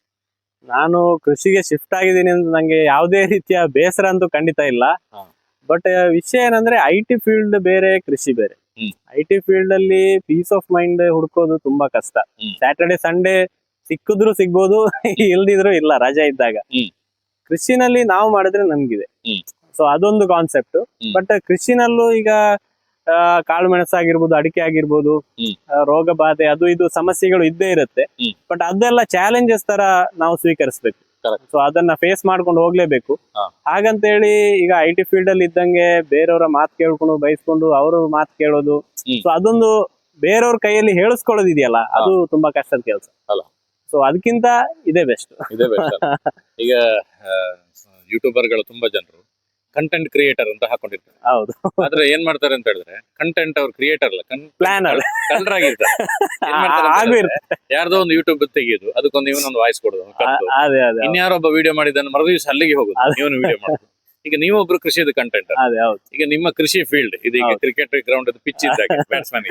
ನಾನು ಕೃಷಿಗೆ ಶಿಫ್ಟ್ ಆಗಿದ್ದೀನಿ ಅಂತ ನಂಗೆ ಯಾವುದೇ ರೀತಿಯ ಬೇಸರ ಅಂತೂ ಖಂಡಿತ ಇಲ್ಲ. ಬಟ್ ವಿಷಯ ಏನಂದ್ರೆ ಐ ಟಿ ಫೀಲ್ಡ್ ಬೇರೆ ಕೃಷಿ ಬೇರೆ. ಐ ಟಿ ಫೀಲ್ಡ್ ಅಲ್ಲಿ ಪೀಸ್ ಆಫ್ ಮೈಂಡ್ ಹುಡ್ಕೋದು ತುಂಬಾ ಕಷ್ಟ. ಸ್ಯಾಟರ್ಡೆ ಸಂಡೇ ಸಿಕ್ಕಿದ್ರು ಸಿಗ್ಬೋದು ಇಲ್ದಿದ್ರು ಇಲ್ಲ ರಜಾ ಇದ್ದಾಗ. ಕೃಷಿನಲ್ಲಿ ನಾವು ಮಾಡಿದ್ರೆ ನಮ್ಗಿದೆ. ಸೊ ಅದೊಂದು ಕಾನ್ಸೆಪ್ಟ್ ಬಟ್ ಕೃಷಿನಲ್ಲೂ ಈಗ ಕಾಳು ಮೆಣಸಾಗಿರ್ಬೋದು ಅಡಿಕೆ ಆಗಿರ್ಬೋದು ರೋಗ ಬಾಧೆ ಅದು ಇದು ಸಮಸ್ಯೆಗಳು ಇದ್ದೇ ಇರುತ್ತೆ. ಬಟ್ ಅದೆಲ್ಲ ಚಾಲೆಂಜಸ್ ತರ ನಾವು ಸ್ವೀಕರಿಸಬೇಕು. ಸೊ ಅದನ್ನ ಫೇಸ್ ಮಾಡ್ಕೊಂಡು ಹೋಗ್ಲೇಬೇಕು. ಹಾಗಂತ ಹೇಳಿ ಈಗ ಐ ಟಿ ಫೀಲ್ಡ್ ಅಲ್ಲಿ ಇದ್ದಂಗೆ ಬೇರೆಯವರ ಮಾತು ಕೇಳ್ಕೊಂಡು ಬಯಸ್ಕೊಂಡು ಅವ್ರ ಮಾತು ಕೇಳೋದು. ಸೊ ಅದೊಂದು ಬೇರೆಯವ್ರ ಕೈಯಲ್ಲಿ ಹೇಳಿಸ್ಕೊಳ್ಳೋದು ಇದೆಯಲ್ಲ ಅದು ತುಂಬಾ ಕಷ್ಟದ ಕೆಲಸ. ಅಲ್ಲ. ಸೊ ಅದಕ್ಕಿಂತ ಇದೇ ಬೆಸ್ಟ್ ಇದೇ ಬೆಸ್ಟ್ ಈಗ ಯೂಟ್ಯೂಬರ್ಗಳು ತುಂಬಾ ಜನರು ಕಂಟೆಂಟ್ ಕ್ರಿಯೇಟರ್ ಅಂತ ಹಾಕೊಂಡಿರ್ತಾರೆ. ಹೌದು. ಆದ್ರೆ ಏನ್ ಮಾಡ್ತಾರೆ ಅಂತ ಹೇಳಿದ್ರೆ ಕಂಟೆಂಟ್ ಅವ್ರ ಕ್ರಿಯೇಟರ್ ಅಲ್ಲ ಪ್ಲಾನರ್ ಕಳ್ಳರಾಗಿರ್ತಾರೆ. ಆಗಿರ್ತಾರೆ. ಯಾರ್ದೋ ಒಂದು ಯೂಟ್ಯೂಬ್ ತೆಗಿಯೋದು ಅದಕ್ಕೊಂದು ಇವನೊಂದು ವಾಯ್ಸ್ ಕೊಡೋದು ಇನ್ಯಾರೋ ಒಬ್ಬ ವಿಡಿಯೋ ಮಾಡಿದ್ದಾನೆ ಮರು ದಿವಸ ಅಲ್ಲಿಗೆ ಹೋಗುದು. ಇವನು ವಿಡಿಯೋ ಮಾಡೋದು. ಈಗ ನೀವೊಬ್ರು ಕೃಷಿದ ಕಂಟೆಂಟ್ ಅದೇ ಹೌದು. ಈಗ ನಿಮ್ಮ ಕೃಷಿ ಫೀಲ್ಡ್ ಇದೀಗ. ಕ್ರಿಕೆಟ್ ಗ್ರೌಂಡ್ ಪಿಚ್ ಇದ್ದಾಗ ಬ್ಯಾಟ್ಸ್ಮನ್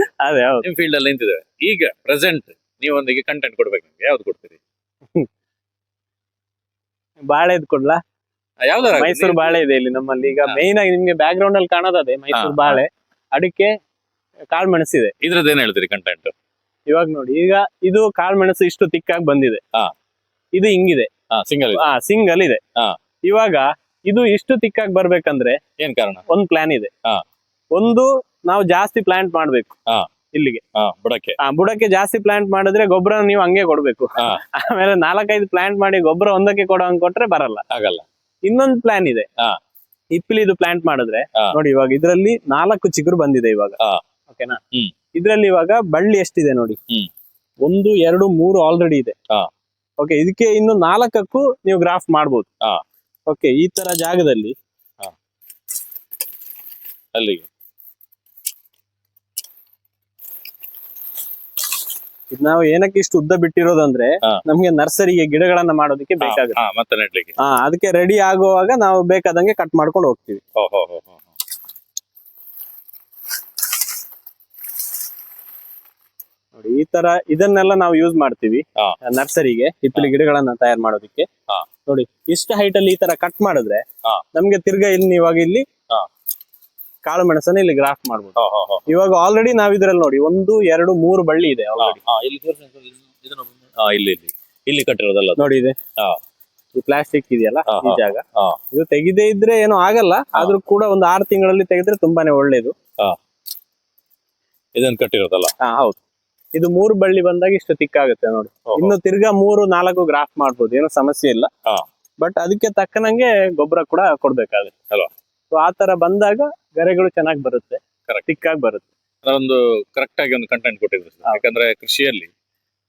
ನಿಮ್ ಫೀಲ್ಡ್ ಅಲ್ಲಿ ನಿಂತಿದೆ ಈಗ ಪ್ರೆಸೆಂಟ್ ನೀವೊಂದಿಗೆ ಕಂಟೆಂಟ್ ಕೊಡ್ಬೇಕು ನಿಮ್ಗೆ. ಯಾವ್ದು ಕೊಡ್ತೀರಿ? ಬಾಳೆದ್ ಕೊಡ್ಲಾ? ಯಾವ್ದಾರ ಮೈಸೂರು ಬಾಳೆ ಇದೆ ಇಲ್ಲಿ ನಮ್ಮಲ್ಲಿ. ಈಗ. ಮೇನ್ ಆಗಿ ನಿಮ್ಗೆ ಬ್ಯಾಕ್ ಗ್ರೌಂಡ್ ಅಲ್ಲಿ ಕಾಣೋದೇ ಅದೇ ಮೈಸೂರು ಬಾಳೆ. ಅಡಿಕೆ ಕಾಳು ಮೆಣಸಿದೆ. ಇದ್ರದ್ದು ಏನ್ ಹೇಳ್ತೀರಿ ಕಂಟೆಂಟ್ ಇವಾಗ ನೋಡಿ ಈಗ ಇದು ಕಾಳುಮೆಣಸು ಇಷ್ಟು ತಿಕ್ಕಾಗಿ ಬಂದಿದೆ. ಹಾ. ಇದು ಹಿಂಗಿದೆ. ಹಾ ಸಿಂಗಲ್ ಹಾ ಸಿಂಗಲ್ ಇದೆ. ಹಾ. ಇವಾಗ ಇದು ಇಷ್ಟು ತಿಕ್ಕಾಗಿ ಬರ್ಬೇಕಂದ್ರೆ ಏನ್ ಕಾರಣ? ಒಂದ್ ಪ್ಲಾನ್ ಇದೆ. ಹಾ. ಒಂದು ನಾವು ಜಾಸ್ತಿ ಪ್ಲಾಂಟ್ ಮಾಡ್ಬೇಕು. ಇಲ್ಲಿಗೆ. ಬುಡಕ್ಕೆ. ಬುಡಕ್ಕೆ ಜಾಸ್ತಿ ಪ್ಲಾಂಟ್ ಮಾಡಿದ್ರೆ ಗೊಬ್ಬರ ನೀವು ಹಂಗೆ ಕೊಡ್ಬೇಕು. ಆಮೇಲೆ ನಾಲ್ಕೈದು ಪ್ಲಾಂಟ್ ಮಾಡಿ ಗೊಬ್ಬರ ಒಂದಕ್ಕೆ ಕೊಡೋ ಹಂಗ್ ಕೊಟ್ರೆ ಬರಲ್ಲ. ಆಗಲ್ಲ. ಇನ್ನೊಂದು ಪ್ಲಾನ್ ಇದೆ ಹಾ. ಇಪ್ಪಿಲಿ ಇದು ಪ್ಲಾಂಟ್ ಮಾಡಿದ್ರೆ. ನೋಡಿ ಇವಾಗ ಇದರಲ್ಲಿ ನಾಲ್ಕು ಚಿಗುರು ಬಂದಿದೆ ಇವಾಗ. ಓಕೆನಾ. ಇದ್ರಲ್ಲಿ ಇವಾಗ ಬಳ್ಳಿ ಎಷ್ಟಿದೆ ನೋಡಿ. ಒಂದು ಎರಡು ಮೂರು ಆಲ್ರೆಡಿ ಇದೆ. ಓಕೆ ಇದಕ್ಕೆ ಇನ್ನು ನಾಲ್ಕಕ್ಕೂ ನೀವು ಗ್ರಾಫ್ ಮಾಡ್ಬೋದು. ಓಕೆ ಈ ತರ ಜಾಗದಲ್ಲಿ ಅಲ್ಲಿಗೆ ಇದು ನಾವು ಏನಕ್ಕೆ ಇಷ್ಟು ಉದ್ದ ಬಿಟ್ಟಿರೋದಂದ್ರೆ ಹಾ. ನಮ್ಗೆ ನರ್ಸರಿಗೆ ಗಿಡಗಳನ್ನ ಮಾಡೋದಕ್ಕೆ ಬೇಕಾಗುತ್ತೆ ಹಾ ಮತ್ತೆ ನೆಡ್ಲಿಕ್ಕೆ ಹಾ ಅದಕ್ಕೆ ರೆಡಿ ಆಗುವಾಗ ನಾವು ಬೇಕಾದಂಗೆ ಕಟ್ ಮಾಡ್ಕೊಂಡು ಹೋಗ್ತೀವಿ ಹೋ ಹೋ ಹೋ ಹೋ ಹೋ. ನೋಡಿ ಈ ತರ ಇದನ್ನೆಲ್ಲ ನಾವು ಯೂಸ್ ಮಾಡ್ತೀವಿ ಹಾ. ನರ್ಸರಿಗೆ ಹಿತ್ತಲಿ ಗಿಡಗಳನ್ನ ತಯಾರು ಮಾಡೋದಕ್ಕೆ ಹಾ. ನೋಡಿ ಇಷ್ಟು ಹೈಟ್ ಅಲ್ಲಿ ಈ ತರ ಕಟ್ ಮಾಡಿದ್ರೆ ಹಾ. ನಮ್ಗೆ ತಿರ್ಗಾ ಇಲ್ಲಿ ಇವಾಗ ಇಲ್ಲಿ ಹಾ. ಕಾಳು ಮೆಣಸನ್ನ ಇಲ್ಲಿ ಗ್ರಾಫ್ಟ್ ಮಾಡ್ಬೋದು. ಇವಾಗ ಆಲ್ರೆಡಿ ನಾವ್ ಇದ್ರಲ್ಲಿ ನೋಡಿ ಒಂದು ಎರಡು ಮೂರು ಬಳ್ಳಿ ಇದೆ ಇಲ್ಲಿ ಕಟ್ಟಿರೋದಲ್ಲ ಅದು. ನೋಡಿ ಇದೆ ಹಾ. ಈ ಪ್ಲಾಸ್ಟಿಕ್ ಇದೆಯಲ್ಲ ಹಾ, ಈ ಹಾ. ಜಾಗ ಹಾ. ಇದು ತೆಗಿದೇ ಇದ್ರೆ ಏನೋ ಆಗಲ್ಲ ಆದ್ರೂ ಕೂಡ ಒಂದು ಆರು ತಿಂಗಳಲ್ಲಿ ತೆಗೆದ್ರೆ ತುಂಬಾನೇ ಒಳ್ಳೇದು ಇದನ್ನ ಕಟ್ಟಿರೋದಲ್ಲ ಹಾ ಹೌದು ಇದು ಮೂರು ಬಳ್ಳಿ ಬಂದಾಗ ಇಷ್ಟು ತಿಕ್ಕಾಗುತ್ತೆ ನೋಡಿ ಓಹೋ. ಇನ್ನು ತಿರ್ಗಾ ಮೂರು ನಾಲ್ಕು ಗ್ರಾಫ್ ಮಾಡ್ಬೋದು ಏನೋ ಸಮಸ್ಯೆ ಇಲ್ಲ ಹಾ. ಬಟ್ ಅದಕ್ಕೆ ತಕ್ಕನಂಗೆ ಗೊಬ್ಬರ ಕೂಡ ಕೊಡ್ಬೇಕಾಗುತ್ತೆ ಅಲ್ವಾ? ಸೊ ಆತರ ತರ ಬಂದಾಗ ಗರೆಗಳು ಚೆನ್ನಾಗಿ ಬರುತ್ತೆ ಟಿಕ್ ಆಗಿ ಬರುತ್ತೆ. ಒಂದು ಕರೆಕ್ಟ್ ಆಗಿ ಒಂದು ಕಂಟೆಂಟ್ ಕೊಟ್ಟಿದ್ರು. ಯಾಕಂದ್ರೆ ಕೃಷಿಯಲ್ಲಿ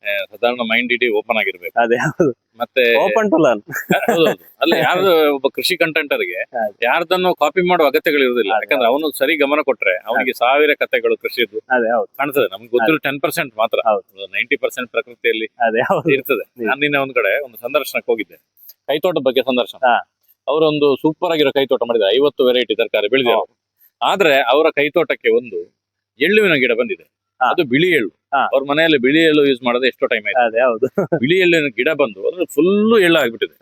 ಆ, ಸಾಧಾರಣ ಮೈಂಡ್ ಇಡೀ ಓಪನ್ ಆಗಿರ್ಬೇಕು. ಅದೇ ಹೌದು. ಮತ್ತೆ ಓಪನ್ ಟು ಲರ್ನ್ ಹೌದೌದು. ಅಲ್ಲಿ ಯಾರ್ದು ಒಬ್ಬ ಕೃಷಿ ಕಂಟೆಂಟರ್ಗೆ ಹೌದು. ಯಾರ್ದನ್ನು ಕಾಪಿ ಮಾಡುವ ಅಗತ್ಯಗಳು ಇರುವುದಿಲ್ಲ ಅದೇ, ಯಾಕಂದ್ರೆ ಅವನು ಸರಿ ಗಮನ ಕೊಟ್ರೆ ಅವನಿಗೆ ಸಾವಿರ ಕಥೆಗಳು ಕೃಷಿದು ಅದೇ ಹೌದು. ಕಾಣ್ತದೆ ನಮ್ಗೆ ಗೊತ್ತಿರೋ ಟೆನ್ ಪರ್ಸೆಂಟ್ ಮಾತ್ರ. ಹೌದು. ನೈಂಟಿ ಪರ್ಸೆಂಟ್ ಪ್ರಕೃತಿಯಲ್ಲಿ ಅದೇ ಹೌದು. ಇರ್ತದೆ. ನಾನು ನಿನ್ನೆ ಒಂದ್ ಕಡೆ ಒಂದು ಸಂದರ್ಶನಕ್ಕೆ ಹೋಗಿದ್ದೆ. ಕೈತೋಟದ ಬಗ್ಗೆ ಸಂದರ್ಶನ. ಹಾ. ಅವರೊಂದು ಸೂಪರ್ ಆಗಿರೋ ಕೈತೋಟ ಮಾಡಿದ್ದಾರೆ. ಐವತ್ತು ವೆರೈಟಿ ತರಕಾರಿ ಬೆಳೆದ. ಆದ್ರೆ ಅವರ ಕೈತೋಟಕ್ಕೆ ಒಂದು ಎಳ್ಳುವಿನ ಗಿಡ ಬಂದಿದೆ. ಅದು ಬಿಳಿ ಎಳ್ಳು. ಅವ್ರ ಮನೆಯಲ್ಲಿ ಬಿಳಿ ಎಳ್ಳು ಯೂಸ್ ಮಾಡೋದು ಎಷ್ಟೋ ಟೈಮ್ ಆಯ್ತು. ಬಿಳಿ ಎಳ್ಳಿನ ಗಿಡ ಬಂದು ಅದ್ರ ಫುಲ್ಲು ಎಳ್ಳು ಆಗ್ಬಿಟ್ಟಿದೆ.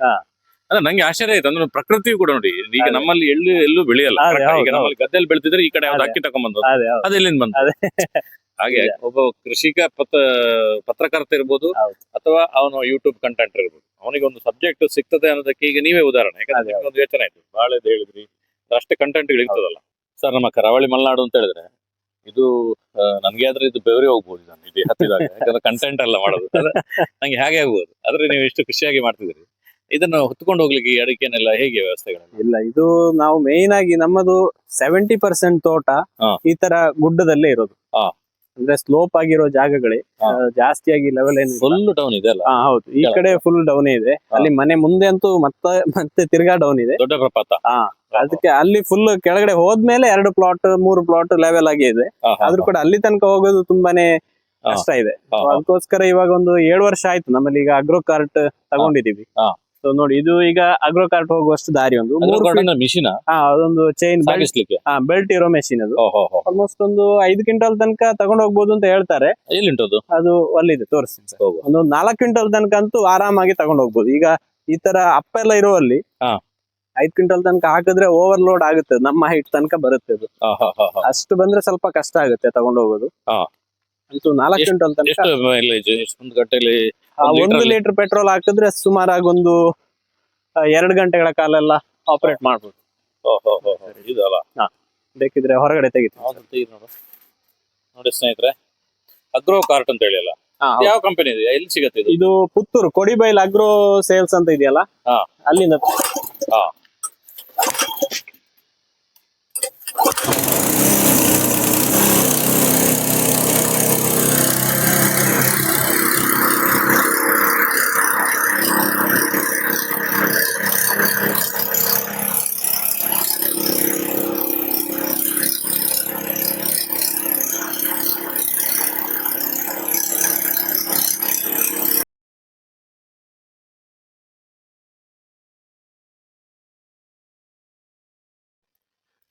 ಅಂದ್ರೆ ನಂಗೆ ಆಶ್ಚರ್ಯ ಆಯ್ತು. ಅಂದ್ರೆ ಪ್ರಕೃತಿ ಕೂಡ ನೋಡಿ ಈಗ. ನಮ್ಮಲ್ಲಿ ಎಳ್ಳು ಎಲ್ಲೂ ಬೆಳೆಯಲ್ಲ. ಈಗ ನಮ್ಮಲ್ಲಿ ಗದ್ದೆಯಲ್ಲಿ ಬೆಳ್ತಿದ್ರೆ ಈ ಕಡೆ. ಅಕ್ಕಿ ತಗೊಂಡ್ಬಂದು ಅದೇ ಹೌದು. ಅದು ಎಲ್ಲಿಂದ ಬಂತು? ಅದೇ. ಹಾಗೆ ಒಬ್ಬ ಕೃಷಿಕ ಪತ್ರ ಪತ್ರಕರ್ತ ಇರ್ಬೋದು ಅಥವಾ ಅವನು ಯೂಟ್ಯೂಬ್ ಕಂಟೆಂಟ್ ಇರ್ಬೋದು. ಅವನಿಗೆ ಒಂದು ಸಬ್ಜೆಕ್ಟ್ ಸಿಗ್ತದೆ ಅನ್ನೋದಕ್ಕೆ ಈಗ ನೀವೇ ಉದಾಹರಣೆ. ಯಾಕಂದ್ರೆ ಒಂದು ಯೋಚನೆ ಆಯ್ತು. ಬಾಳೆ ಹೇಳಿದ್ರಿ. ಅಷ್ಟೇ ಕಂಟೆಂಟ್ ಇರ್ತದಲ್ಲ. ಸರ್ ನಮ್ಮ ಕರಾವಳಿ ಮಲೆನಾಡು ಅಂತ ಹೇಳಿದ್ರೆ ಇದು ನನ್ಗೆ ಆದ್ರೆ ಇದು ಬೆವರಿ ಹೋಗ್ಬೋದು ನಾನು ಇದು ಹತ್ತಿದಾಗ. ಯಾಕಂದ್ರೆ ಕಂಟೆಂಟ್ ಎಲ್ಲ ಮಾಡೋದು. ನಂಗೆ ಹಾಗೆ ಆಗ್ಬೋದು. ಆದ್ರೆ ನೀವು ಇಷ್ಟು ಖುಷಿಯಾಗಿ ಮಾಡ್ತಿದ್ರಿ ಇದನ್ನು ಹೊತ್ಕೊಂಡು ಹೋಗ್ಲಿಕ್ಕೆ ಅಡಿಕೆನೆಲ್ಲ ಹೇಗೆ ವ್ಯವಸ್ಥೆಗಳು ಇಲ್ಲ ಇದು ನಾವು ಮೇನ್ ಆಗಿ ನಮ್ಮದು ಸೆವೆಂಟಿ ಪರ್ಸೆಂಟ್ ತೋಟ ಈ ತರ ಗುಡ್ಡದಲ್ಲೇ ಇರೋದು. ಅಂದ್ರೆ ಸ್ಲೋಪ್ ಆಗಿರೋ ಜಾಗಗಳೇ ಜಾಸ್ತಿಯಾಗಿ ಲೆವೆಲ್ ಏನು ಫುಲ್ ಡೌನ್ ಇದೆ ಅಲ್ಲ? ಹಾ ಹೌದು. ಈ ಕಡೆ ಫುಲ್ ಡೌನ್ ಇದೆ. ಅಲ್ಲಿ ಮನೆ ಮುಂದೆ ಅಂತೂ ಮತ್ತೆ ಮತ್ತೆ ತಿರ್ಗಾ ಡೌನ್ ಇದೆ. ದೊಡ್ಡ ಪ್ರಪಾತ. ಹಾ ಅದಕ್ಕೆ ಅಲ್ಲಿ ಫುಲ್ ಕೆಳಗಡೆ ಹೋದ್ಮೇಲೆ ಎರಡು ಪ್ಲಾಟ್ ಮೂರು ಪ್ಲಾಟ್ ಲೆವೆಲ್ ಆಗಿ ಇದೆ. ಆದ್ರೂ ಕೂಡ ಅಲ್ಲಿ ತನಕ ಹೋಗೋದು ತುಂಬಾನೇ. ಕಷ್ಟ ಇದೆ. ಅದಕ್ಕೋಸ್ಕರ ಇವಾಗ ಒಂದು ಏಳು ವರ್ಷ ಆಯ್ತು. ನಮ್ಮಲ್ಲಿ ಈಗ ಅಗ್ರೋ ಕಾರ್ಟ್ ತಗೊಂಡಿದೀವಿ. ಸೊ ನೋಡಿ ಇದು ಈಗ ಅಗ್ರೋ ಕಾರ್ಟ್ ಹೋಗುವಷ್ಟು ದಾರಿ ಒಂದು. ಮಿಷಿನ ಅದೊಂದು ಚೈನ್ ಬೆಲ್ಟ್ ಸಾಗಿಸ್ಲಿಕ್ಕೆ? ಹಾ ಬೆಲ್ಟ್ ಇರೋ ಮೆಷಿನ್ ಅದು. ಆಲ್ಮೋಸ್ಟ್ ಒಂದು ಐದು ಕ್ವಿಂಟಲ್ ತನಕ ತಗೊಂಡ್ ಹೋಗ್ಬೋದು ಅಂತ ಹೇಳ್ತಾರೆ. ಅದು ಅಲ್ಲಿದೆ ತೋರಿಸ್ತೀನಿ ಸರ್. ಒಂದು ನಾಲ್ಕು ಕ್ವಿಂಟಲ್ ತನಕ ಅಂತೂ ಆರಾಮಾಗಿ ತಗೊಂಡ್ ಹೋಗ್ಬೋದು. ಈಗ ಈ ತರ ಅಪ್ಪ ಎಲ್ಲ ಇರುವಲ್ಲಿ. ಐದ್ ಕ್ವಿಂಟಲ್ ತನಕ ಹಾಕಿದ್ರೆ ಓವರ್ ಲೋಡ್ ಆಗುತ್ತೆ ನಮ್ಮ ಹೈಟ್ ತನಕ ಬರುತ್ತೆ ಅದು. ಅಷ್ಟು ಬಂದ್ರೆ ಸ್ವಲ್ಪ ಕಷ್ಟ ಆಗುತ್ತೆ ತಗೊಂಡ್ ಹೋಗೋದು. ಅಂತೂ ನಾಲ್ಕು ಕ್ವಿಂಟಲ್ ತನಕ. ಎಷ್ಟು ಮೈಲೇಜ್ ಒಂದು ಗಂಟೆಲಿ ಆ, ಒಂದು ಲೀಟರ್ ಪೆಟ್ರೋಲ್ ಹಾಕಿದ್ರೆ ಸುಮಾರಾಗಿ ಒಂದು ಎರಡು ಗಂಟೆಗಳ ಕಾಲ ಎಲ್ಲ ಆಪರೇಟ್ ಮಾಡ್ಬೋದು. ಓಹೋ ಹಾ. ಇದಲ್ಲ ಬೇಕಿದ್ರೆ ಹೊರಗಡೆ ತೆಗಿತು ನೋಡಿ. ಸ್ನೇಹಿತರೆ ಅಗ್ರೋ ಕಾರ್ಟ್ ಅಂತ ಹೇಳಿ ಅಲ್ಲ ಹಾ, ಯಾವ ಕಂಪನಿ ಇದೆ ಎಲ್ಲಿ ಸಿಗತ್ತೆ ಇದು? ಇದು ಪುತ್ತೂರು ಕೊಡಿಬೈಲ್ ಅಗ್ರೋ ಸೇಲ್ಸ್ ಅಂತ ಇದೆಯಲ್ಲ. ಅಲ್ಲಿಂದ. ಹಾ.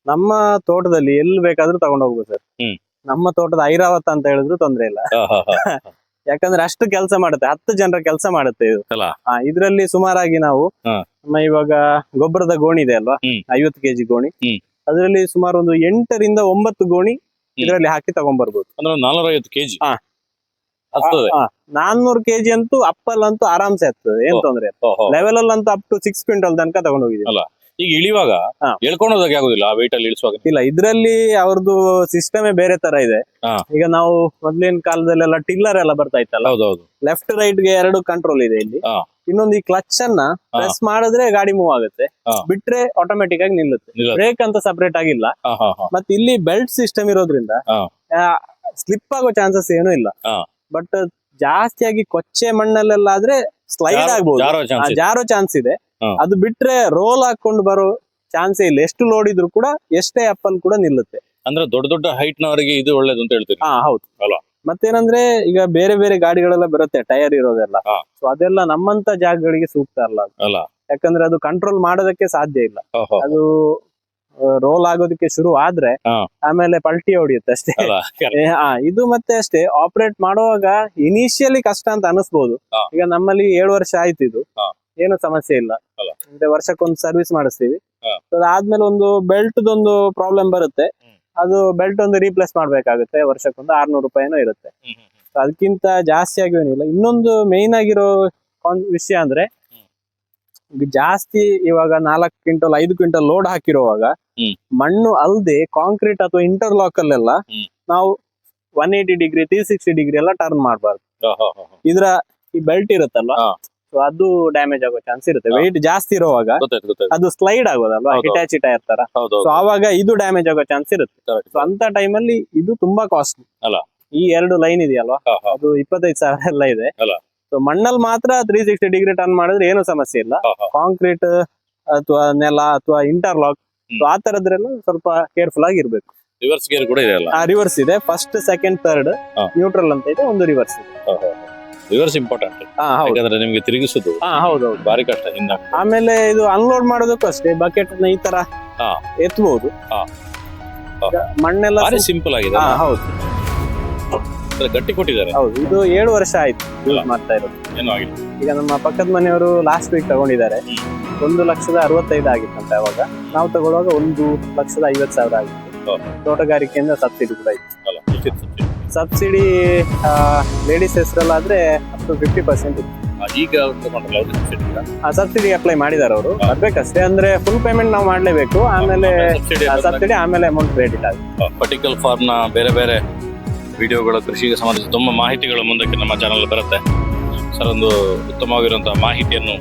ನಮ್ಮ ತೋಟದಲ್ಲಿ ಎಲ್ಲಿ ಬೇಕಾದ್ರೂ ತಗೊಂಡ್ ಹೋಗ್ಬೋದು ಸರ್ ಹ್ಮ್. ನಮ್ಮ ತೋಟದ ಐರಾವತ ಅಂತ ಹೇಳಿದ್ರು ತೊಂದ್ರೆ ಇಲ್ಲ. ಯಾಕಂದ್ರೆ ಅಷ್ಟು ಕೆಲಸ ಮಾಡುತ್ತೆ ಹತ್ತು ಜನರ ಕೆಲಸ ಮಾಡುತ್ತೆ ಇದು ಅಲ್ಲ? ಹಾ, ಇದ್ರಲ್ಲಿ ಸುಮಾರಾಗಿ ನಾವು ಹಾ. ನಮ್ಮ ಇವಾಗ ಗೊಬ್ಬರದ ಗೋಣಿ ಇದೆ ಅಲ್ವಾ ಹ್ಮ್. ಐವತ್ತು ಕೆಜಿ ಗೋಣಿ ಹ್ಮ್. ಅದರಲ್ಲಿ ಸುಮಾರು ಒಂದು ಎಂಟರಿಂದ ಒಂಬತ್ತು ಗೋಣಿ. ಇದರಲ್ಲಿ ಹಾಕಿ ತಗೊಂಡ್ಬರ್ಬೋದು ಅಂದ್ರೆ ಕೆಜಿ ಹಾ. ಹತ್ತದೆ ನಾನ್ನೂರು ಕೆಜಿ ಅಂತೂ ಅಪ್ಪಲ್ ಅಂತೂ ಆರಾಮ್ಸೆ ಆಗ್ತದೆ ಏನ್. ತೊಂದ್ರೆ. ಲೆವೆಲ್ ಅಲ್ಲಿ ಅಂತೂ ಅಪ್ ಟು ಸಿಕ್ಸ್ ಕ್ವಿಂಟಲ್ ತನಕ ತಗೊಂಡ್ ಹೋಗಿದ್ದೀವಿ ಈಗ ಇಳಿವಾಗ ಹಾ. ಎಳ್ಕೊಂಡು ಹೋದಾಗ ಆಗುದಿಲ್ಲ ಆ weight ಅಲ್ಲಿ ಇಳಿಸುವಾಗ ಇಲ್ಲ ಇದ್ರಲ್ಲಿ ಅವ್ರದ್ದು ಸಿಸ್ಟಮೇ ಬೇರೆ ತರ ಇದೆ ಹಾ. ಈಗ ನಾವು ಮೊದ್ಲಿನ ಕಾಲದಲ್ಲೆಲ್ಲ ಟಿಲ್ಲರ್ ಎಲ್ಲ ಬರ್ತಾ ಇತ್ತಲ್ಲ ಹೌದೌದು ಲೆಫ್ಟ್ ರೈಟ್ಗೆ ಎರಡು ಕಂಟ್ರೋಲ್ ಇದೆ ಇಲ್ಲಿ ಹಾ. ಇನ್ನೊಂದು ಈ ಕ್ಲಚ್ ಅನ್ನ ಹಾ. ಪ್ರೆಸ್ ಮಾಡಿದ್ರೆ ಗಾಡಿ ಮೂವ್ ಆಗುತ್ತೆ ಹಾ. ಬಿಟ್ರೆ ಆಟೋಮೆಟಿಕ್ ಆಗಿ ನಿಲ್ಲುತ್ತೆ ನಿಲ್ಲುತ್ತೆ. ಬ್ರೇಕ್ ಅಂತ ಸಪರೇಟ್ ಆಗಿಲ್ಲ ಹಾ ಹಾ ಹಾ ಮತ್ತೆ ಇಲ್ಲಿ ಬೆಲ್ಟ್ ಸಿಸ್ಟಮ್ ಇರೋದ್ರಿಂದ ಹಾ. ಸ್ಲಿಪ್ ಆಗೋ ಚಾನ್ಸಸ್ ಏನೂ ಇಲ್ಲ ಹಾ. ಬಟ್ ಜಾಸ್ತಿಯಾಗಿ ಕೊಚ್ಚೆ ಮಣ್ಣಲ್ಲೆಲ್ಲ ಆದ್ರೆ ಸ್ಲೈಡ್ ಜಾರೋ- ಆಗ್ಬಹುದು ಜಾರೋ ಆ, ಚಾನ್ಸ್ ಜಾರೋ ಚಾನ್ಸ್ ಇದೆ. ಅದು ಬಿಟ್ರೆ ರೋಲ್ ಹಾಕೊಂಡು ಬರೋ ಚಾನ್ಸ್ ಇಲ್ಲ. ಎಷ್ಟು ಲೋಡ್ ಇದ್ರು ಕೂಡ ಎಷ್ಟೇ ಅಪ್ಪಲ್ ಕೂಡ ನಿಲ್ಲುತ್ತೆ. ಅಂದ್ರೆ ದೊಡ್ಡ ದೊಡ್ಡ ಹೈಟ್ ನವರಿಗೆ ಇದು ಒಳ್ಳೇದು ಅಂತ ಹೇಳ್ತೀವಿ ಹಾ ಹೌದು. ಅಲ್ವಾ? ಮತ್ತೇನಂದ್ರೆ ಈಗ ಬೇರೆ ಬೇರೆ ಗಾಡಿಗಳೆಲ್ಲ ಬರುತ್ತೆ ಟೈರ್ ಇರೋದೆಲ್ಲ. ಸೊ ಅದೆಲ್ಲ ನಮ್ಮಂತ ಜಾಗಗಳಿಗೆ ಸೂಕ್ತ ಅಲ್ಲ. ಅಲ್ಲ. ಯಾಕಂದ್ರೆ ಅದು ಕಂಟ್ರೋಲ್ ಮಾಡೋದಕ್ಕೆ ಸಾಧ್ಯ ಇಲ್ಲ. ಅದು ರೋಲ್ ಆಗೋದಕ್ಕೆ ಶುರು ಆದ್ರೆ ಆಮೇಲೆ ಪಲ್ಟಿ ಹೊಡಿಯುತ್ತೆ ಅಷ್ಟೇ. ಇದು ಮತ್ತೆ ಅಷ್ಟೇ ಆಪರೇಟ್ ಮಾಡುವಾಗ ಇನಿಷಿಯಲಿ ಕಷ್ಟ ಅಂತ ಅನಿಸ್ಬೋದು. ಈಗ ನಮ್ಮಲ್ಲಿ ಏಳು ವರ್ಷ ಆಯ್ತು ಇದು. ಏನು ಸಮಸ್ಯೆ ಇಲ್ಲ. ಅಂದ್ರೆ ವರ್ಷಕ್ಕೊಂದು ಸರ್ವಿಸ್ ಮಾಡಿಸ್ತೀವಿ. ಅದಾದ್ಮೇಲೆ ಒಂದು ಬೆಲ್ಟ್ ಒಂದು ಪ್ರಾಬ್ಲಮ್ ಬರುತ್ತೆ. ಅದು ಬೆಲ್ಟ್ ಒಂದು ರೀಪ್ಲೇಸ್ ಮಾಡ್ಬೇಕಾಗುತ್ತೆ. ವರ್ಷಕ್ಕೊಂದು ಆರ್ನೂರು ರೂಪಾಯಿನೂ ಇರುತ್ತೆ. ಅದಕ್ಕಿಂತ ಜಾಸ್ತಿ ಆಗೇನಿಲ್ಲ ಇನ್ನೊಂದು ಮೇನ್ ಆಗಿರೋ ವಿಷಯ ಅಂದ್ರೆ ಜಾಸ್ತಿ ಇವಾಗ ನಾಲ್ಕು ಕ್ವಿಂಟಲ್ ಐದು ಕ್ವಿಂಟಲ್ ಲೋಡ್ ಹಾಕಿರುವಾಗ ಮಣ್ಣು ಅಲ್ದೆ ಕಾಂಕ್ರೀಟ್ ಅಥವಾ ಇಂಟರ್ಲಾಕ್ ಅಲ್ಲೆಲ್ಲ ನಾವು one eighty degree three sixty degree ಎಲ್ಲ ಟರ್ನ್ ಮಾಡಬಾರ್ದು. ಇದ್ರ ಈ ಬೆಲ್ಟ್ ಇರುತ್ತಲ್ವಾ? ಹಾ. ಸೊ ಅದು ಡ್ಯಾಮೇಜ್ ಆಗೋ ಚಾನ್ಸ್ ಇರುತ್ತೆ. ವೆಯ್ಟ್ ಜಾಸ್ತಿ ಇರುವಾಗ ಗೊತ್ತಾಯ್ತು ಗೊತ್ತಾಯ್ತು. ಅದು ಸ್ಲೈಡ್ ಆಗೋದಲ್ವಾ? ಹೌದು. ಹಿಟಾಚಿ ಟೈರ್ ತರ ಹೌದು ಸೊ ಆವಾಗ ಇದು ಡ್ಯಾಮೇಜ್ ಆಗೋ ಚಾನ್ಸ್ ಇರುತ್ತೆ. Correct. ಸೊ ಅಂತ ಟೈಮಲ್ಲಿ ಇದು ತುಂಬಾ ಕಾಸ್ಟ್ಲಿ ಅಲ್ಲ. ಈ ಎರಡು ಲೈನ್ ಇದೆಯಲ್ವಾ? ಅಲ್ವಾ ಹಾ, ಅದು ಇಪ್ಪತ್ತೈದು ಸಾವಿರ ಎಲ್ಲ ಇದೆ. ಅಲ್ಲ. ಸೊ ಮಣ್ಣಲ್ಲಿ ಮಾತ್ರ ತ್ರೀ ಸಿಕ್ಸ್ಟಿ ಡಿಗ್ರಿ ಟರ್ನ್ ಮಾಡಿದ್ರೆ ಏನು ಸಮಸ್ಯೆ ಇಲ್ಲ. ಹಾ, ಹಾ. ಕಾಂಕ್ರೀಟ್ ಅಥವಾ ನೆಲ ಅಥವಾ ಇಂಟರ್ಲಾಕ್ ಹ್ಮ್. ಆ ತರದ್ರೆಲ್ಲ ಸ್ವಲ್ಪ ಕೇರ್ಫುಲ್ ಆಗಿ ಇರ್ಬೇಕು. ರಿವರ್ಸ್ ಗೇರ್ ಕೂಡ ಇದೆ ಅಲ್ಲ? ಆ ರಿವರ್ಸ್ ಇದೆ. ಫಸ್ಟ್ ಸೆಕೆಂಡ್ ಥರ್ಡ್ ಹಾ. ನ್ಯೂಟ್ರಲ್ ಅಂತ ಇದೆ. ಒಂದು ರಿವರ್ಸ್ ಇದೆ. ರಿವರ್ಸ್ ಇಂಪಾರ್ಟೆಂಟ್ ಹಾ ಹೌದು. ಯಾಕಂದ್ರೆ ನಿಮ್ಗೆ ತಿರುಗಿಸುದು ಹಾ ಹೌದು ಭಾರಿ ಕಷ್ಟ ಹಿಂದ ಆಮೇಲೆ ಇದು ಅನ್ಲೋಡ್ ಮಾಡೋದಕ್ಕೂ ಅಷ್ಟೇ ಬಕೆಟ್ ಈ ತರ ಹಾ. ಎತ್ತಬಹುದು ಹಾ. ಈಗ ಮಣ್ಣೆಲ್ಲ ಭಾರಿ ಸಿಂಪಲ್ ಆಗಿದೆ. ಹಾ ಹೌದು. ಗಟ್ಟಿ ಕೊಟ್ಟಿದ್ದಾರೆ. ಹೌದು ಇದು ಏಳು ವರ್ಷ ಆಯ್ತು ಅಲ್ಲ. ಮಾಡ್ತಾ ಇರೋದು. ಏನೂ ಆಗಿಲ್ಲ. ಈಗ ನಮ್ಮ ಪಕ್ಕದ ಮನೆಯವರು ಲಾಸ್ಟ್ ವೀಕ್ ತಗೊಂಡಿದ್ದಾರೆ. ಒಂದು ಲಕ್ಷದ ಅರವತ್ತೈದು ಆಗಿತ್ತಂತೆ ಅವಾಗ. ನಾವು ತಗೊಳ್ಳುವಾಗ ಒಂದು ಲಕ್ಷದ ಐವತ್ತು ಸಾವಿರ ಆಗಿತ್ತು. ತೋಟಗಾರಿಕೆಯಿಂದ ಸಬ್ಸಿಡಿ ಕೂಡ ಇತ್ತು. ಅಲ್ಲ? ಸಬ್ಸಿಡಿ ಲೇಡೀಸ್ ಹೆಸರಲ್ಲಾದ್ರೆ ಅಪ್ ಟು ಫಿಫ್ಟಿ ಪರ್ಸೆಂಟ್ ಇತ್ತು. ಈಗ ಸಬ್ಸಿಡಿ ಅಪ್ಲೈ ಮಾಡಿದ್ದಾರೆ ಅವರು. ಬರ್ಬೇಕಷ್ಟೇ ಅಂದ್ರೆ ಫುಲ್ ಪೇಮೆಂಟ್ ನಾವು ಮಾಡ್ಲೇಬೇಕು. ಆಮೇಲೆ ಸಬ್ಸಿಡಿ ಆಮೇಲೆ ಅಮೌಂಟ್ ಕ್ರೆಡಿಟ್ ಆಗುತ್ತೆ ಪರ್ಟಿಕಲ್ ಫಾರ್ಮ್ನ ಬೇರೆ ಬೇರೆ ವಿಡಿಯೋಗಳು ಕೃಷಿಗೆ ಸಂಬಂಧಿಸಿದ ತುಂಬ ಮಾಹಿತಿಗಳು ಮುಂದಕ್ಕೆ ನಮ್ಮ ಚಾನಲ್ ಬರುತ್ತೆ. ಸರ್ ಒಂದು ಉತ್ತಮವಾಗಿರುವಂತಹ ಮಾಹಿತಿಯನ್ನು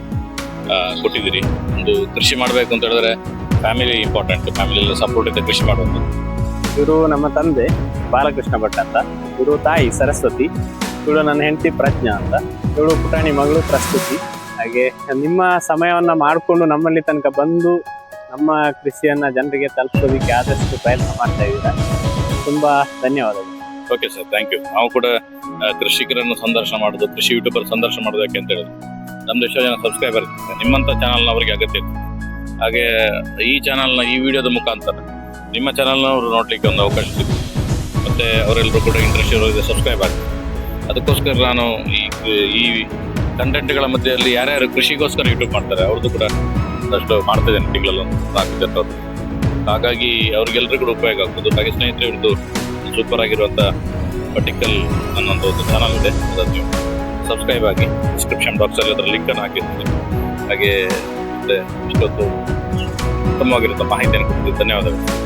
ಕೊಟ್ಟಿದ್ದೀರಿ. ಒಂದು ಕೃಷಿ ಮಾಡಬೇಕು ಅಂತ ಹೇಳಿದ್ರೆ ಫ್ಯಾಮಿಲಿ ಇಂಪಾರ್ಟೆಂಟ್ ಫ್ಯಾಮಿಲಿ ಎಲ್ಲ ಸಪೋರ್ಟ್ ಇದೆ ಕೃಷಿ ಮಾಡುವಂಥದ್ದು. ಇವರು ನಮ್ಮ ತಂದೆ ಬಾಲಕೃಷ್ಣ ಭಟ್ ಅಂತ ಇವರು ತಾಯಿ ಸರಸ್ವತಿ, ಇವಳು ನನ್ನ ಹೆಂಡತಿ ಪ್ರಜ್ಞಾ ಅಂತ, ಇವಳು ಪುಟಾಣಿ ಮಗಳು ಪ್ರಸ್ತುತಿ. ಹಾಗೆ ನಿಮ್ಮ ಸಮಯವನ್ನ ಮಾಡಿಕೊಂಡು ನಮ್ಮಲ್ಲಿ ತನಕ ಬಂದು ನಮ್ಮ ಕೃಷಿಯನ್ನ ಜನರಿಗೆ ತಲುಪಿಸೋದಕ್ಕೆ ಆದಷ್ಟು ಪ್ರಯತ್ನ ಮಾಡ್ತಾ ಇದ್ದೀರಾ? ತುಂಬಾ ಧನ್ಯವಾದಗಳು. ಓಕೆ ಸರ್ ಥ್ಯಾಂಕ್ ಯು ನಾವು ಕೂಡ ಕೃಷಿಕರನ್ನು ಸಂದರ್ಶನ ಮಾಡೋದು, ಕೃಷಿ ಯೂಟ್ಯೂಬರ್ ಸಂದರ್ಶನ ಮಾಡೋದಕ್ಕೆ ಅಂತ ಹೇಳಿದ್ರು, ನಮ್ದು ಎಷ್ಟೋ ಜನ ಸಬ್ಸ್ಕ್ರೈಬರ್ ನಿಮ್ಮಂಥ ಚಾನಲ್ನ ಅವರಿಗೆ ಅಗತ್ಯ ಹಾಗೆ ಈ ಚಾನಲ್ನ ಈ ವಿಡಿಯೋದ ಮುಖಾಂತರ ನಿಮ್ಮ ಚಾನಲ್ನ ಅವರು ನೋಡ್ಲಿಕ್ಕೆ ಒಂದು ಅವಕಾಶ ಸಿಗುತ್ತೆ ಮತ್ತೆ ಅವರೆಲ್ಲರೂ ಕೂಡ ಇಂಟ್ರೆಸ್ಟ್ ಇರೋರಿಗೆ ಸಬ್ಸ್ಕ್ರೈಬ್ ಆಗಿ. ಅದಕ್ಕೋಸ್ಕರ ನಾನು ಈ ಈ ಕಂಟೆಂಟ್ಗಳ ಮಧ್ಯದಲ್ಲಿ ಯಾರ್ಯಾರು ಕೃಷಿಗೋಸ್ಕರ ಯೂಟ್ಯೂಬ್ ಮಾಡ್ತಾರೆ ಅವ್ರದ್ದು ಕೂಡ ಒಂದಷ್ಟು ಮಾಡ್ತಿದ್ದೇನೆ ತಿಂಗಳಲ್ಲಿ ಒಂದು ನಾಲ್ಕು ಜನರದ್ದು ಹಾಗಾಗಿ ಅವ್ರಿಗೆಲ್ಲರಿಗೂ ಕೂಡ ಉಪಯೋಗ ಆಗ್ಬೋದು. ಹಾಗೆ ಸ್ನೇಹಿತರದ್ದು ಸೂಪರ್ ಆಗಿರುವಂಥ ಪರ್ಟಿಕಲ್ ಅನ್ನೋದು ಒಂದು ಚಾನಲ್ ಇದೆ. ಅದನ್ನು ನೀವು ಸಬ್ಸ್ಕ್ರೈಬ್ ಆಗಿ ಡಿಸ್ಕ್ರಿಪ್ಷನ್ ಬಾಕ್ಸಲ್ಲಿ ಅದರ ಲಿಂಕನ್ನು ಹಾಕಿರ್ತೀನಿ. ಹಾಗೆ ಮತ್ತೆ ಇಷ್ಟೊತ್ತು ಉತ್ತಮವಾಗಿರುವಂಥ ಮಾಹಿತಿಯನ್ನು ಕೊಡ್ತೀವಿ ಧನ್ಯವಾದಗಳು.